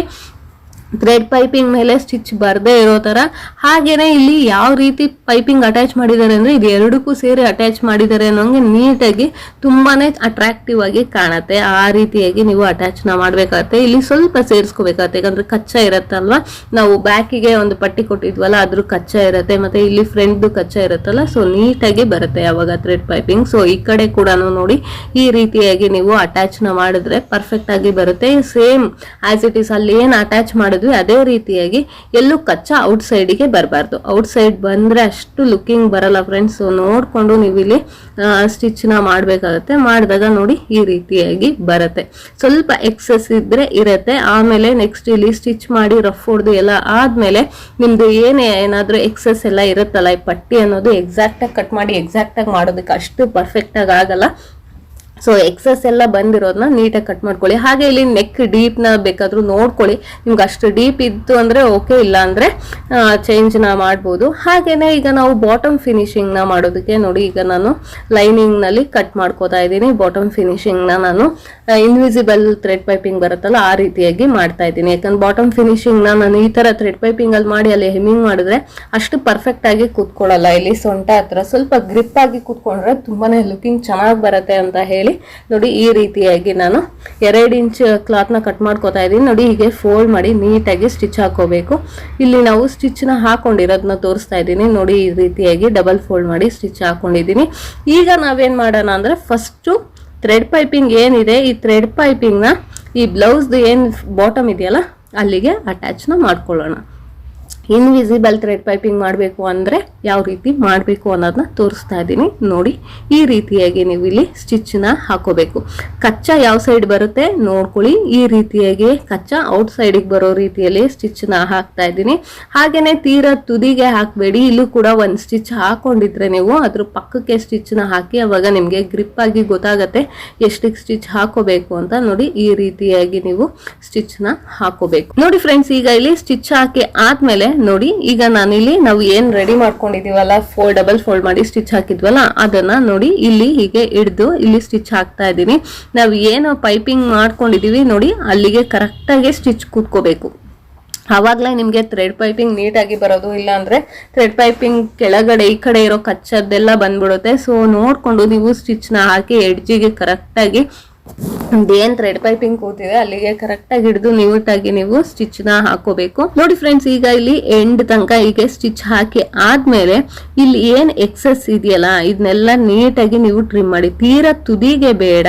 ಥ್ರೆಡ್ ಪೈಪಿಂಗ್ ಮೇಲೆ ಸ್ಟಿಚ್ ಬರದೇ ಇರೋ ತರ. ಹಾಗೇನೆ ಇಲ್ಲಿ ಯಾವ ರೀತಿ ಪೈಪಿಂಗ್ ಅಟ್ಯಾಚ್ ಮಾಡಿದ್ದಾರೆ ಅಂದ್ರೆ ಇದು ಎರಡಕ್ಕೂ ಸೇರಿ ಅಟ್ಯಾಚ್ ಮಾಡಿದ್ದಾರೆ ಅನ್ನೋಂಗೆ ನೀಟಾಗಿ ತುಂಬಾನೇ ಅಟ್ರಾಕ್ಟಿವ್ ಆಗಿ ಕಾಣುತ್ತೆ. ಆ ರೀತಿಯಾಗಿ ನೀವು ಅಟ್ಯಾಚ್ನ ಮಾಡ್ಬೇಕಾಗತ್ತೆ. ಇಲ್ಲಿ ಸ್ವಲ್ಪ ಸೇರಿಸ್ಕೋಬೇಕಾಗತ್ತೆ. ಯಾಕಂದ್ರೆ ಕಚ್ಚಾ ಇರತ್ತಲ್ವ? ನಾವು ಬ್ಯಾಕಿಗೆ ಒಂದು ಪಟ್ಟಿ ಕೊಟ್ಟಿದ್ವಲ್ಲ, ಅದ್ರ ಕಚ್ಚಾ ಇರುತ್ತೆ. ಮತ್ತೆ ಇಲ್ಲಿ ಫ್ರಂಟ್ ಕಚ್ಚಾ ಇರುತ್ತಲ್ಲ ಸೊ ನೀಟಾಗಿ ಬರುತ್ತೆ ಯಾವಾಗ ಥ್ರೆಡ್ ಪೈಪಿಂಗ್ ಸೊ ಈ ಕಡೆ ಕೂಡ ನೋಡಿ, ಈ ರೀತಿಯಾಗಿ ನೀವು ಅಟ್ಯಾಚ್ನ ಮಾಡಿದ್ರೆ ಪರ್ಫೆಕ್ಟ್ ಆಗಿ ಬರುತ್ತೆ. ಸೇಮ್ ಆಸ್ ಇಟ್ ಈಸ್ ಅಲ್ಲಿ ಏನು ಅಟ್ಯಾಚ್ ಅದೇ ರೀತಿಯಾಗಿ ಎಲ್ಲೂ ಕಚ್ಚಾ ಔಟ್ ಸೈಡಿಗೆ ಬರಬಾರ್ದು. ಔಟ್ ಸೈಡ್ ಬಂದ್ರೆ ಅಷ್ಟು ಲುಕಿಂಗ್ ಬರಲ್ಲ ಫ್ರೆಂಡ್ಸ್ ನೋಡ್ಕೊಂಡು ನೀವು ಇಲ್ಲಿ ಸ್ಟಿಚ್ನ ಮಾಡ್ಬೇಕಾಗತ್ತೆ. ಮಾಡಿದಾಗ ನೋಡಿ ಈ ರೀತಿಯಾಗಿ ಬರುತ್ತೆ. ಸ್ವಲ್ಪ ಎಕ್ಸಸ್ ಇದ್ದರೆ ಇರುತ್ತೆ. ಆಮೇಲೆ ನೆಕ್ಸ್ಟ್ ಇಲ್ಲಿ ಸ್ಟಿಚ್ ಮಾಡಿ ರಫ್ ಹೊಡೆದು ಎಲ್ಲ ಆದಮೇಲೆ ನಿಮ್ಮದು ಏನೇ ಏನಾದರೂ ಎಕ್ಸಸ್ ಎಲ್ಲ ಇರುತ್ತಲ್ಲ, ಈ ಪಟ್ಟಿ ಅನ್ನೋದು ಎಕ್ಸಾಕ್ಟ್ ಆಗಿ ಕಟ್ ಮಾಡಿ ಎಕ್ಸಾಕ್ಟ್ ಆಗಿ ಮಾಡೋದಕ್ಕೆ ಅಷ್ಟು ಪರ್ಫೆಕ್ಟಾಗಿ ಆಗಲ್ಲ. ಸೊ ಎಕ್ಸಸ್ ಎಲ್ಲ ಬಂದಿರೋದನ್ನ ನೀಟಾಗಿ ಕಟ್ ಮಾಡ್ಕೊಳ್ಳಿ. ಹಾಗೆ ಇಲ್ಲಿ ನೆಕ್ ಡೀಪ್ನ ಬೇಕಾದರೂ ನೋಡ್ಕೊಳ್ಳಿ. ನಿಮ್ಗೆ ಅಷ್ಟು ಡೀಪ್ ಇತ್ತು ಅಂದರೆ ಓಕೆ ಇಲ್ಲ ಅಂದರೆ ಚೇಂಜ್ನ ಮಾಡ್ಬೋದು. ಹಾಗೇ ಈಗ ನಾವು ಬಾಟಮ್ ಫಿನಿಶಿಂಗ್ನ ಮಾಡೋದಕ್ಕೆ ನೋಡಿ, ಈಗ ನಾನು ಲೈನಿಂಗ್ನಲ್ಲಿ ಕಟ್ ಮಾಡ್ಕೋತಾ ಇದ್ದೀನಿ. ಬಾಟಮ್ ಫಿನಿಶಿಂಗ್ನ ನಾನು ಇನ್ವಿಸಿಬಲ್ ಥ್ರೆಡ್ ಪೈಪಿಂಗ್ ಬರುತ್ತಲ್ಲ, ಆ ರೀತಿಯಾಗಿ ಮಾಡ್ತಾ ಇದ್ದೀನಿ. ಯಾಕಂದ್ರೆ ಬಾಟಮ್ ಫಿನಿಶಿಂಗ್ನ ನಾನು ಈ ಥರ ಥ್ರೆಡ್ ಪೈಪಿಂಗಲ್ಲಿ ಮಾಡಿ, ಅಲ್ಲಿ ಹೆಮ್ಮಿಂಗ್ ಮಾಡಿದ್ರೆ ಅಷ್ಟು ಪರ್ಫೆಕ್ಟ್ ಆಗಿ ಕೂತ್ಕೊಳ್ಳಲ್ಲ. ಇಲ್ಲಿ ಸೊಂಟ ಹತ್ರ ಸ್ವಲ್ಪ ಗ್ರಿಪ್ ಆಗಿ ಕೂತ್ಕೊಂಡ್ರೆ ತುಂಬಾ ಲುಕಿಂಗ್ ಚೆನ್ನಾಗಿ ಬರುತ್ತೆ ಅಂತ ಹೇಳಿ ನೋಡಿ, ಈ ರೀತಿಯಾಗಿ ನಾನು ಎರಡು ಇಂಚ್ ಕ್ಲಾತ್ನ ಕಟ್ ಮಾಡ್ಕೋತಾ ಇದ್ದೀನಿ. ನೋಡಿ, ಹೀಗೆ ಫೋಲ್ಡ್ ಮಾಡಿ ನೀಟಾಗಿ ಸ್ಟಿಚ್ ಹಾಕೋಬೇಕು ಇಲ್ಲಿ ನಾವು ಸ್ಟಿಚ್ನ ಹಾಕೊಂಡಿರೋದನ್ನ ತೋರಿಸ್ತಾ ಇದ್ದೀನಿ. ನೋಡಿ, ಈ ರೀತಿಯಾಗಿ ಡಬಲ್ ಫೋಲ್ಡ್ ಮಾಡಿ ಸ್ಟಿಚ್ ಹಾಕೊಂಡಿದ್ದೀನಿ. ಈಗ ನಾವೇನು ಮಾಡೋಣ ಅಂದ್ರೆ ಫಸ್ಟು ಥ್ರೆಡ್ ಪೈಪಿಂಗ್ ಏನಿದೆ, ಈ ಥ್ರೆಡ್ ಪೈಪಿಂಗ್ನ ಈ ಬ್ಲೌಸ್ದು ಏನು ಬಾಟಮ್ ಇದೆಯಲ್ಲ, ಅಲ್ಲಿಗೆ ಅಟ್ಯಾಚ್ನ ಮಾಡ್ಕೊಳ್ಳೋಣ. ಇನ್ವಿಸಿಬಲ್ ಥ್ರೆಡ್ ಪೈಪಿಂಗ್ ಮಾಡಬೇಕು ಅಂದರೆ ಯಾವ ರೀತಿ ಮಾಡಬೇಕು ಅನ್ನೋದನ್ನ ತೋರಿಸ್ತಾ ಇದ್ದೀನಿ. ನೋಡಿ, ಈ ರೀತಿಯಾಗಿ ನೀವು ಇಲ್ಲಿ ಸ್ಟಿಚ್ನ ಹಾಕೋಬೇಕು. ಕಚ್ಚಾ ಯಾವ ಸೈಡ್ ಬರುತ್ತೆ ನೋಡ್ಕೊಳ್ಳಿ. ಈ ರೀತಿಯಾಗಿ ಕಚ್ಚಾ ಔಟ್ ಸೈಡಿಗೆ ಬರೋ ರೀತಿಯಲ್ಲಿ ಸ್ಟಿಚ್ನ ಹಾಕ್ತಾ ಇದ್ದೀನಿ. ಹಾಗೆಯೇ ತೀರಾ ತುದಿಗೆ ಹಾಕಬೇಡಿ. ಇಲ್ಲೂ ಕೂಡ ಒಂದು ಸ್ಟಿಚ್ ಹಾಕೊಂಡಿದ್ರೆ ನೀವು ಅದ್ರ ಪಕ್ಕಕ್ಕೆ ಸ್ಟಿಚ್ನ ಹಾಕಿ ಅವಾಗ ನಿಮಗೆ ಗ್ರಿಪ್ ಆಗಿ ಗೊತ್ತಾಗತ್ತೆ ಎಷ್ಟಿಗೆ ಸ್ಟಿಚ್ ಹಾಕೋಬೇಕು ಅಂತ. ನೋಡಿ, ಈ ರೀತಿಯಾಗಿ ನೀವು ಸ್ಟಿಚ್ನ ಹಾಕೋಬೇಕು. ನೋಡಿ ಫ್ರೆಂಡ್ಸ್ ಈಗ ಇಲ್ಲಿ ಸ್ಟಿಚ್ ಹಾಕಿ ಆದ್ಮೇಲೆ ನೋಡಿ, ಈಗ ನಾನಿಲ್ಲಿ ನಾವು ಏನ್ ರೆಡಿ ಮಾಡ್ಕೊಂಡಿದೀವಲ್ಲ ಫೋಲ್ಡ್ ಡಬಲ್ ಫೋಲ್ಡ್ ಮಾಡಿ ಸ್ಟಿಚ್ ಹಾಕಿದ್ವಲ್ಲ, ಅದನ್ನ ನೋಡಿ ಇಲ್ಲಿ ಹೀಗೆ ಹಿಡ್ದು ಇಲ್ಲಿ ಸ್ಟಿಚ್ ಹಾಕ್ತಾ ಇದ್ದೀನಿ. ನಾವು ಏನು ಪೈಪಿಂಗ್ ಮಾಡ್ಕೊಂಡಿದೀವಿ ನೋಡಿ, ಅಲ್ಲಿಗೆ ಕರೆಕ್ಟಾಗಿ ಸ್ಟಿಚ್ ಕೂತ್ಕೋಬೇಕು. ಆವಾಗಲೇ ನಿಮಗೆ ಥ್ರೆಡ್ ಪೈಪಿಂಗ್ ನೀಟಾಗಿ ಬರೋದು ಇಲ್ಲ ಅಂದ್ರೆ ಥ್ರೆಡ್ ಪೈಪಿಂಗ್ ಕೆಳಗಡೆ, ಈ ಕಡೆ ಇರೋ ಕಚ್ಚದ್ದೆಲ್ಲ ಬಂದ್ಬಿಡುತ್ತೆ. ಸೊ ನೋಡಿಕೊಂಡು ನೀವು ಸ್ಟಿಚ್ನ ಹಾಕಿ ಎಡ್ಜಿಗೆ ಕರೆಕ್ಟಾಗಿ ಏನ್ ಥ್ರೆಡ್ ಪೈಪಿಂಗ್ ಕೂತಿದೆ, ಅಲ್ಲಿಗೆ ಕರೆಕ್ಟ್ ಆಗಿ ಹಿಡಿದು ನೀಟಾಗಿ ನೀವು ಸ್ಟಿಚ್ನ ಹಾಕೋಬೇಕು. ನೋಡಿ ಫ್ರೆಂಡ್ಸ್ ಈಗ ಇಲ್ಲಿ ಎಂಡ್ ತನಕ ಹೀಗೆ ಸ್ಟಿಚ್ ಹಾಕಿ ಆದ್ಮೇಲೆ ಇಲ್ಲಿ ಏನ್ ಎಕ್ಸಸ್ ಇದೆಯಲ್ಲ, ಇದನ್ನೆಲ್ಲ ನೀಟಾಗಿ ನೀವು ಟ್ರಿಮ್ ಮಾಡಿ. ತೀರಾ ತುದಿಗೆ ಬೇಡ,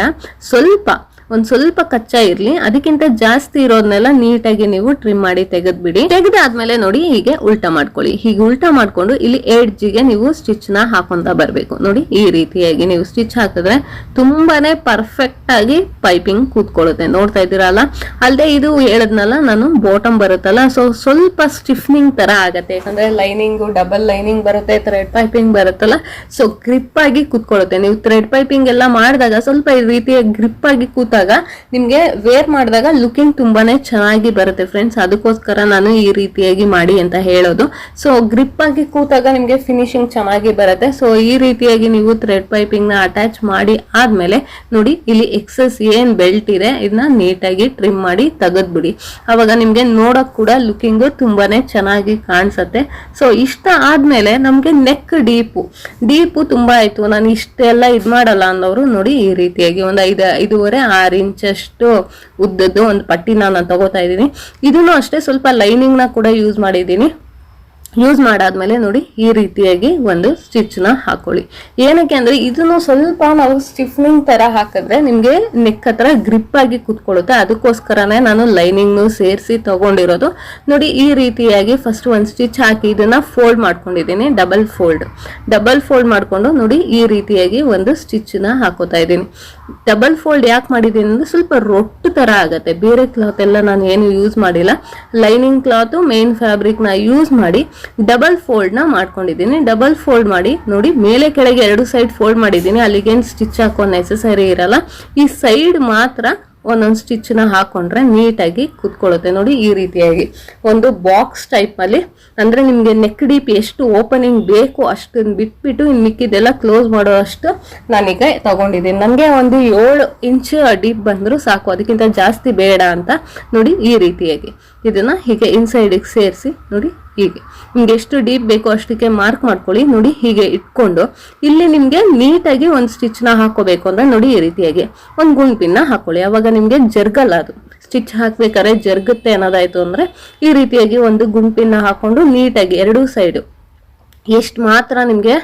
ಸ್ವಲ್ಪ ಒಂದ್ ಸ್ವಲ್ಪ ಕಚ್ಚಾ ಇರ್ಲಿ, ಅದಕ್ಕಿಂತ ಜಾಸ್ತಿ ಇರೋದನ್ನೆಲ್ಲ ನೀಟಾಗಿ ನೀವು ಟ್ರಿಮ್ ಮಾಡಿ ತೆಗೆದ್ಬಿಡಿ. ತೆಗೆದಾದ್ಮೇಲೆ ನೋಡಿ ಹೀಗೆ ಉಲ್ಟಾ ಮಾಡ್ಕೊಳ್ಳಿ. ಹೀಗೆ ಉಲ್ಟಾ ಮಾಡ್ಕೊಂಡು ಇಲ್ಲಿ ಎಡ್ಜಿಗೆ ನೀವು ಸ್ಟಿಚ್ನ ಹಾಕೊಂತ ಬರ್ಬೇಕು. ನೋಡಿ ಈ ರೀತಿಯಾಗಿ ನೀವು ಸ್ಟಿಚ್ ಹಾಕಿದ್ರೆ ತುಂಬಾನೇ ಪರ್ಫೆಕ್ಟ್ ಆಗಿ ಪೈಪಿಂಗ್ ಕೂತ್ಕೊಳ್ಳುತ್ತೆ. ನೋಡ್ತಾ ಇದ್ದೀರಲ್ಲ? ಅಲ್ಲದೆ ಇದು ಹೇಳದ್ನಲ್ಲ, ನಾನು ಬಾಟಮ್ ಬರುತ್ತಲ್ಲ ಸೊ ಸ್ವಲ್ಪ ಸ್ಟಿಫ್ನಿಂಗ್ ತರ ಆಗತ್ತೆ. ಯಾಕಂದ್ರೆ ಲೈನಿಂಗ್ ಡಬಲ್ ಲೈನಿಂಗ್ ಬರುತ್ತೆ ಥ್ರೆಡ್ ಪೈಪಿಂಗ್ ಬರುತ್ತಲ್ಲ ಸೊ ಗ್ರಿಪ್ ಆಗಿ ಕೂತ್ಕೊಳ್ಳುತ್ತೆ. ನೀವು ಥ್ರೆಡ್ ಪೈಪಿಂಗ್ ಎಲ್ಲ ಮಾಡಿದಾಗ ಸ್ವಲ್ಪ ಈ ರೀತಿಯ ಗ್ರಿಪ್ ಆಗಿ ಕೂತಾಗ ನಿಮ್ಗೆ ವೇರ್ ಮಾಡಿದಾಗ ಲುಕಿಂಗ್ ತುಂಬಾನೇ ಚೆನ್ನಾಗಿ ಬರುತ್ತೆ ಫ್ರೆಂಡ್ಸ್ ಅದಕ್ಕೋಸ್ಕರ ನಾನು ಈ ರೀತಿಯಾಗಿ ಮಾಡಿ ಅಂತ ಹೇಳೋದು. ಸೊ ಗ್ರಿಪ್ ಆಗಿ ಕೂತಾಗ ನಿಮ್ಗೆ ಫಿನಿಶಿಂಗ್ ಚೆನ್ನಾಗಿ ಬರುತ್ತೆ. ಸೊ ಈ ರೀತಿಯಾಗಿ ನೀವು ಥ್ರೆಡ್ ಪೈಪಿಂಗ್ನ ಅಟ್ಯಾಚ್ ಮಾಡಿ ಆದ್ಮೇಲೆ ನೋಡಿ, ಇಲ್ಲಿ ಎಕ್ಸಸ್ ಏನ್ ಬೆಲ್ಟ್ ಇದೆ ಇದನ್ನ ನೀಟಾಗಿ ಟ್ರಿಮ್ ಮಾಡಿ ತೆಗೆದ್ಬಿಡಿ. ಅವಾಗ ನಿಮ್ಗೆ ನೋಡಕ್ ಕೂಡ ಲುಕಿಂಗ್ ತುಂಬಾನೇ ಚೆನ್ನಾಗಿ ಕಾಣಿಸುತ್ತೆ. ಸೊ ಇಷ್ಟ ಆದ್ಮೇಲೆ ನಮ್ಗೆ ನೆಕ್ ಡೀಪು ಡೀಪು ತುಂಬಾ ಆಯ್ತು. ನಾನು ಇಷ್ಟೆಲ್ಲ ಇದ್ ಮಾಡಲ್ಲ ಅನ್ನೋರು ನೋಡಿ ಈ ರೀತಿಯಾಗಿ ಒಂದು ಐದು, ಐದೂವರೆ, ಆರು ಆರು ಇಂಚಷ್ಟು ಉದ್ದದ್ದು ಒಂದು ಪಟ್ಟಿನ ನಾನು ತಗೋತಾ ಇದ್ದೀನಿ. ಇದನ್ನು ಅಷ್ಟೇ ಸ್ವಲ್ಪ ಲೈನಿಂಗ್ನ ಕೂಡ ಯೂಸ್ ಮಾಡಿದ್ದೀನಿ. ಯೂಸ್ ಮಾಡಾದ್ಮೇಲೆ ನೋಡಿ ಈ ರೀತಿಯಾಗಿ ಒಂದು ಸ್ಟಿಚ್ನ ಹಾಕೊಳ್ಳಿ. ಏನಕ್ಕೆ ಅಂದ್ರೆ ಇದನ್ನು ಸ್ವಲ್ಪ ನಾವು ಸ್ಟಿಫ್ನಿಂಗ್ ತರ ಹಾಕಿದ್ರೆ ನಿಮಗೆ ನೆಕ್ ಹತ್ರ ಗ್ರಿಪ್ ಆಗಿ ಕುತ್ಕೊಳ್ಳುತ್ತೆ. ಅದಕ್ಕೋಸ್ಕರನೇ ನಾನು ಲೈನಿಂಗ್ ಸೇರಿಸಿ ತಗೊಂಡಿರೋದು. ನೋಡಿ ಈ ರೀತಿಯಾಗಿ ಫಸ್ಟ್ ಒಂದು ಸ್ಟಿಚ್ ಹಾಕಿ ಇದನ್ನ ಫೋಲ್ಡ್ ಮಾಡ್ಕೊಂಡಿದ್ದೀನಿ ಡಬಲ್ ಫೋಲ್ಡ್ ಡಬಲ್ ಫೋಲ್ಡ್ ಮಾಡ್ಕೊಂಡು ನೋಡಿ ಈ ರೀತಿಯಾಗಿ ಒಂದು ಸ್ಟಿಚ್ನ ಹಾಕೋತಾ ಇದ್ದೀನಿ. ಡಬಲ್ ಫೋಲ್ಡ್ ಯಾಕೆ ಮಾಡಿದ್ದೀನಿ ಅಂದರೆ ಸ್ವಲ್ಪ ರೊಟ್ಟು ತರ ಆಗುತ್ತೆ. ಬೇರೆ ಕ್ಲಾತ್ ಎಲ್ಲ ನಾನು ಏನು ಯೂಸ್ ಮಾಡಿಲ್ಲ. ಲೈನಿಂಗ್ ಕ್ಲಾತ್ ಮೇನ್ ಫ್ಯಾಬ್ರಿಕ್ನ ಯೂಸ್ ಮಾಡಿ ಡಬಲ್ ಫೋಲ್ಡ್ನ ಮಾಡ್ಕೊಂಡಿದ್ದೀನಿ. ಡಬಲ್ ಫೋಲ್ಡ್ ಮಾಡಿ, ನೋಡಿ, ಮೇಲೆ ಕೆಳಗೆ ಎರಡು ಸೈಡ್ ಫೋಲ್ಡ್ ಮಾಡಿದ್ದೀನಿ. ಅಲ್ಲಿಗೇನು ಸ್ಟಿಚ್ ಹಾಕೋ ನೆಸೆಸರಿ ಇರಲ್ಲ. ಈ ಸೈಡ್ ಮಾತ್ರ ಒಂದೊಂದು ಸ್ಟಿಚ್ನ ಹಾಕೊಂಡ್ರೆ ನೀಟಾಗಿ ಕೂತ್ಕೊಳ್ಳುತ್ತೆ. ನೋಡಿ, ಈ ರೀತಿಯಾಗಿ. ಒಂದು ಬಾಕ್ಸ್ ಟೈಪಲ್ಲಿ ಅಂದರೆ ನಿಮಗೆ ನೆಕ್ ಡೀಪ್ ಎಷ್ಟು ಓಪನಿಂಗ್ ಬೇಕು ಅಷ್ಟನ್ನು ಬಿಟ್ಬಿಟ್ಟು ಇನ್ನು ಮಿಕ್ಕಿದೆಲ್ಲ ಕ್ಲೋಸ್ ಮಾಡೋ ಅಷ್ಟು ನಾನೀಗ ತಗೊಂಡಿದ್ದೀನಿ. ನನಗೆ ಒಂದು ಏಳು ಇಂಚ್ ಡೀಪ್ ಬಂದರೂ ಸಾಕು. ಅದಕ್ಕಿಂತ ಜಾಸ್ತಿ ಬೇಡ ಅಂತ. ನೋಡಿ, ಈ ರೀತಿಯಾಗಿ. ಇದನ್ನ ಹೀಗೆ ಇನ್ಸೈಡಿಗೆ ಸೇರಿಸಿ, ನೋಡಿ ಹೀಗೆ. ನಿಮ್ಗೆ ಎಷ್ಟು ಡೀಪ್ ಬೇಕೋ ಅಷ್ಟಕ್ಕೆ ಮಾರ್ಕ್ ಮಾಡ್ಕೊಳ್ಳಿ, ನೋಡಿ ಹೀಗೆ ಇಟ್ಕೊಂಡು. ಇಲ್ಲಿ ನಿಮಗೆ ನೀಟಾಗಿ ಒಂದು ಸ್ಟಿಚ್ನ ಹಾಕೋಬೇಕು ಅಂದ್ರೆ ನೋಡಿ ಈ ರೀತಿಯಾಗಿ. ಒಂದು ಗುಂಪಿನ ಹಾಕೊಳ್ಳಿ ಅವಾಗ ನಿಮಗೆ ಜರ್ಗಲ್ಲ ಅದು. ಸ್ಟಿಚ್ ಹಾಕಬೇಕಾದ್ರೆ ಜರ್ಗುತ್ತೆ ಅನ್ನೋದಾಯಿತು ಅಂದರೆ ಈ ರೀತಿಯಾಗಿ ಒಂದು ಗುಂಪಿನ ಹಾಕ್ಕೊಂಡು ನೀಟಾಗಿ ಎರಡೂ ಸೈಡು ಎಷ್ಟು ಮಾತ್ರ ನಿಮಗೆ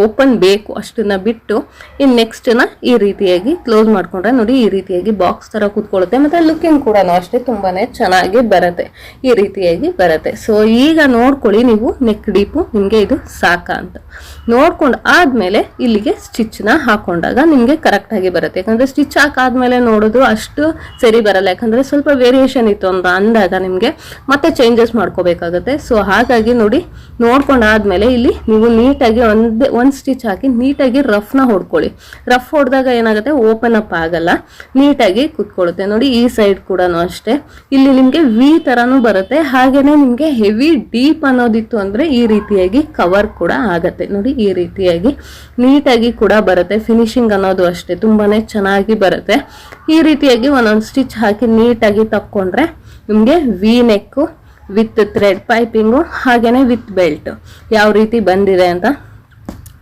ಓಪನ್ ಬೇಕು ಅಷ್ಟನ್ನ ಬಿಟ್ಟು ಇನ್ನು ನೆಕ್ಸ್ಟನ್ನ ಈ ರೀತಿಯಾಗಿ ಕ್ಲೋಸ್ ಮಾಡ್ಕೊಂಡ್ರೆ ನೋಡಿ ಈ ರೀತಿಯಾಗಿ ಬಾಕ್ಸ್ ತರ ಕೂತ್ಕೊಳ್ಳುತ್ತೆ. ಮತ್ತೆ ಲುಕಿಂಗ್ ಕೂಡ ಅಷ್ಟೇ ತುಂಬಾನೇ ಚೆನ್ನಾಗಿ ಬರುತ್ತೆ. ಈ ರೀತಿಯಾಗಿ ಬರುತ್ತೆ. ಸೊ ಈಗ ನೋಡ್ಕೊಳ್ಳಿ ನೀವು ನೆಕ್ ಡೀಪು ನಿಮಗೆ ಇದು ಸಾಕ ಅಂತ. ನೋಡ್ಕೊಂಡು ಆದ್ಮೇಲೆ ಇಲ್ಲಿಗೆ ಸ್ಟಿಚ್ನ ಹಾಕೊಂಡಾಗ ನಿಮಗೆ ಕರೆಕ್ಟಾಗಿ ಬರುತ್ತೆ. ಯಾಕಂದ್ರೆ ಸ್ಟಿಚ್ ಹಾಕಾದ್ಮೇಲೆ ನೋಡೋದು ಅಷ್ಟು ಸರಿ ಬರಲ್ಲ. ಯಾಕಂದ್ರೆ ಸ್ವಲ್ಪ ವೇರಿಯೇಷನ್ ಇತ್ತು ಅಂತ ಅಂದಾಗ ನಿಮಗೆ ಮತ್ತೆ ಚೇಂಜಸ್ ಮಾಡ್ಕೋಬೇಕಾಗುತ್ತೆ. ಸೊ ಹಾಗಾಗಿ ನೋಡಿ ನೋಡ್ಕೊಂಡಾದ್ಮೇಲೆ ಇಲ್ಲಿ ನೀವು ನೀಟಾಗಿ ಒಂದೇ ಒಂದು ಸ್ಟಿಚ್ ಹಾಕಿ ನೀಟಾಗಿ ರಫ್ನ ಹೊಡ್ಕೊಳ್ಳಿ. ರಫ್ ಹೊಡೆದಾಗ ಏನಾಗುತ್ತೆ? ಓಪನ್ ಅಪ್ ಆಗಲ್ಲ. ನೀಟಾಗಿ ಕುತ್ಕೊಳ್ಳುತ್ತೆ. ನೋಡಿ, ಈ ಸೈಡ್ ಕೂಡ ಅಷ್ಟೇ. ಇಲ್ಲಿ ನಿಮಗೆ ವಿ ಥರನೂ ಬರುತ್ತೆ. ಹಾಗೆಯೇ ನಿಮಗೆ ಹೆವಿ ಡೀಪ್ ಅನ್ನೋದಿತ್ತು ಅಂದರೆ ಈ ರೀತಿಯಾಗಿ ಕವರ್ ಕೂಡ ಆಗತ್ತೆ. ನೋಡಿ, ಈ ರೀತಿಯಾಗಿ ನೀಟಾಗಿ ಕೂಡ ಬರುತ್ತೆ. ಫಿನಿಶಿಂಗ್ ಅನ್ನೋದು ಅಷ್ಟೇ. ತುಂಬಾ ಚೆನ್ನಾಗಿ ಬರುತ್ತೆ. ಈ ರೀತಿಯಾಗಿ ಒಂದೊಂದು ಸ್ಟಿಚ್ ಹಾಕಿ ನೀಟಾಗಿ ತಕ್ಕೊಂಡ್ರೆ ನಿಮಗೆ V neck with thread piping ಹಾಗೆಯೇ ವಿತ್ ಬೆಲ್ಟ್ ಯಾವ ರೀತಿ ಬಂದಿದೆ ಅಂತ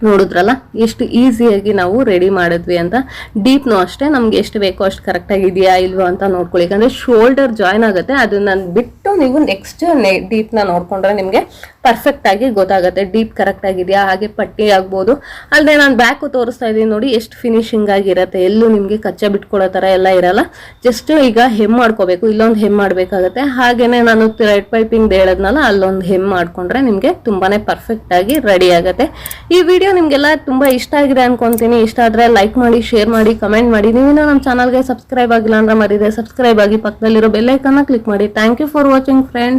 ನೋಡಿದ್ರಲ್ಲ? ಎಷ್ಟು ಈಸಿಯಾಗಿ ನಾವು ರೆಡಿ ಮಾಡಿದ್ವಿ ಅಂತ. ಡೀಪ್ನೂ ಅಷ್ಟೇ, ನಮ್ಗೆ ಎಷ್ಟು ಬೇಕೋ ಅಷ್ಟು ಕರೆಕ್ಟಾಗಿ ಇದೆಯಾ ಇಲ್ವೋ ಅಂತ ನೋಡ್ಕೊಳ್ಳಿ. ಯಾಕಂದರೆ ಶೋಲ್ಡರ್ ಜಾಯ್ನ್ ಆಗುತ್ತೆ, ಅದನ್ನು ಬಿಟ್ಟು ನೀವು ನೆಕ್ಸ್ಟ್ ಡೀಪ್ನ ನೋಡಿಕೊಂಡ್ರೆ ನಿಮಗೆ ಪರ್ಫೆಕ್ಟ್ ಆಗಿ ಗೊತ್ತಾಗುತ್ತೆ ಡೀಪ್ ಕರೆಕ್ಟ್ ಆಗಿದೆಯಾ, ಹಾಗೆ ಪಟ್ಟಿ ಆಗ್ಬೋದು. ಅಲ್ಲದೆ ನಾನು ಬ್ಯಾಕು ತೋರಿಸ್ತಾ ಇದ್ದೀನಿ ನೋಡಿ, ಎಷ್ಟು ಫಿನಿಶಿಂಗ್ ಆಗಿರುತ್ತೆ, ಎಲ್ಲೂ ನಿಮಗೆ ಕಚ್ಚಾ ಬಿಟ್ಕೊಳ್ಳೋ ಥರ ಎಲ್ಲ ಇರಲ್ಲ. ಜಸ್ಟ್ ಈಗ ಹೆಮ್ ಮಾಡ್ಕೋಬೇಕು, ಇಲ್ಲೊಂದು ಹೆಮ್ ಮಾಡಬೇಕಾಗತ್ತೆ. ಹಾಗೇನೆ ನಾನು ರೆಡ್ ಪೈಪಿಂಗ್ ಹೇಳದ್ನಲ್ಲ, ಅಲ್ಲೊಂದು ಹೆಮ್ ಮಾಡಿಕೊಂಡ್ರೆ ನಿಮಗೆ ತುಂಬಾನೇ ಪರ್ಫೆಕ್ಟ್ ಆಗಿ ರೆಡಿ ಆಗುತ್ತೆ. ಈ ವಿಡಿಯೋ ನಿಮಗೆಲ್ಲ ತುಂಬಾ ಇಷ್ಟ ಆಗಿದೆ ಅನ್ಕೊಂತೀನಿ. ಇಷ್ಟ ಆದರೆ ಲೈಕ್ ಮಾಡಿ ಶೇರ್ ಮಾಡಿ ಕಮೆಂಟ್ ಮಾಡಿ. ನೀವು ನಮ್ಮ ಚಾನಲ್ಗೆ ಸಬ್ಸ್ಕ್ರೈಬ್ ಆಗಿಲ್ಲ ಅಂದ್ರೆ ಮರಿದೆ ಸಬ್ಸ್ಕ್ರೈಬ್ ಆಗಿ ಪಕ್ಕದಲ್ಲಿರೋ ಬೆಲ್ಲೈಕನ್ನ ಕ್ಲಿಕ್ ಮಾಡಿ. Thank you for watching friends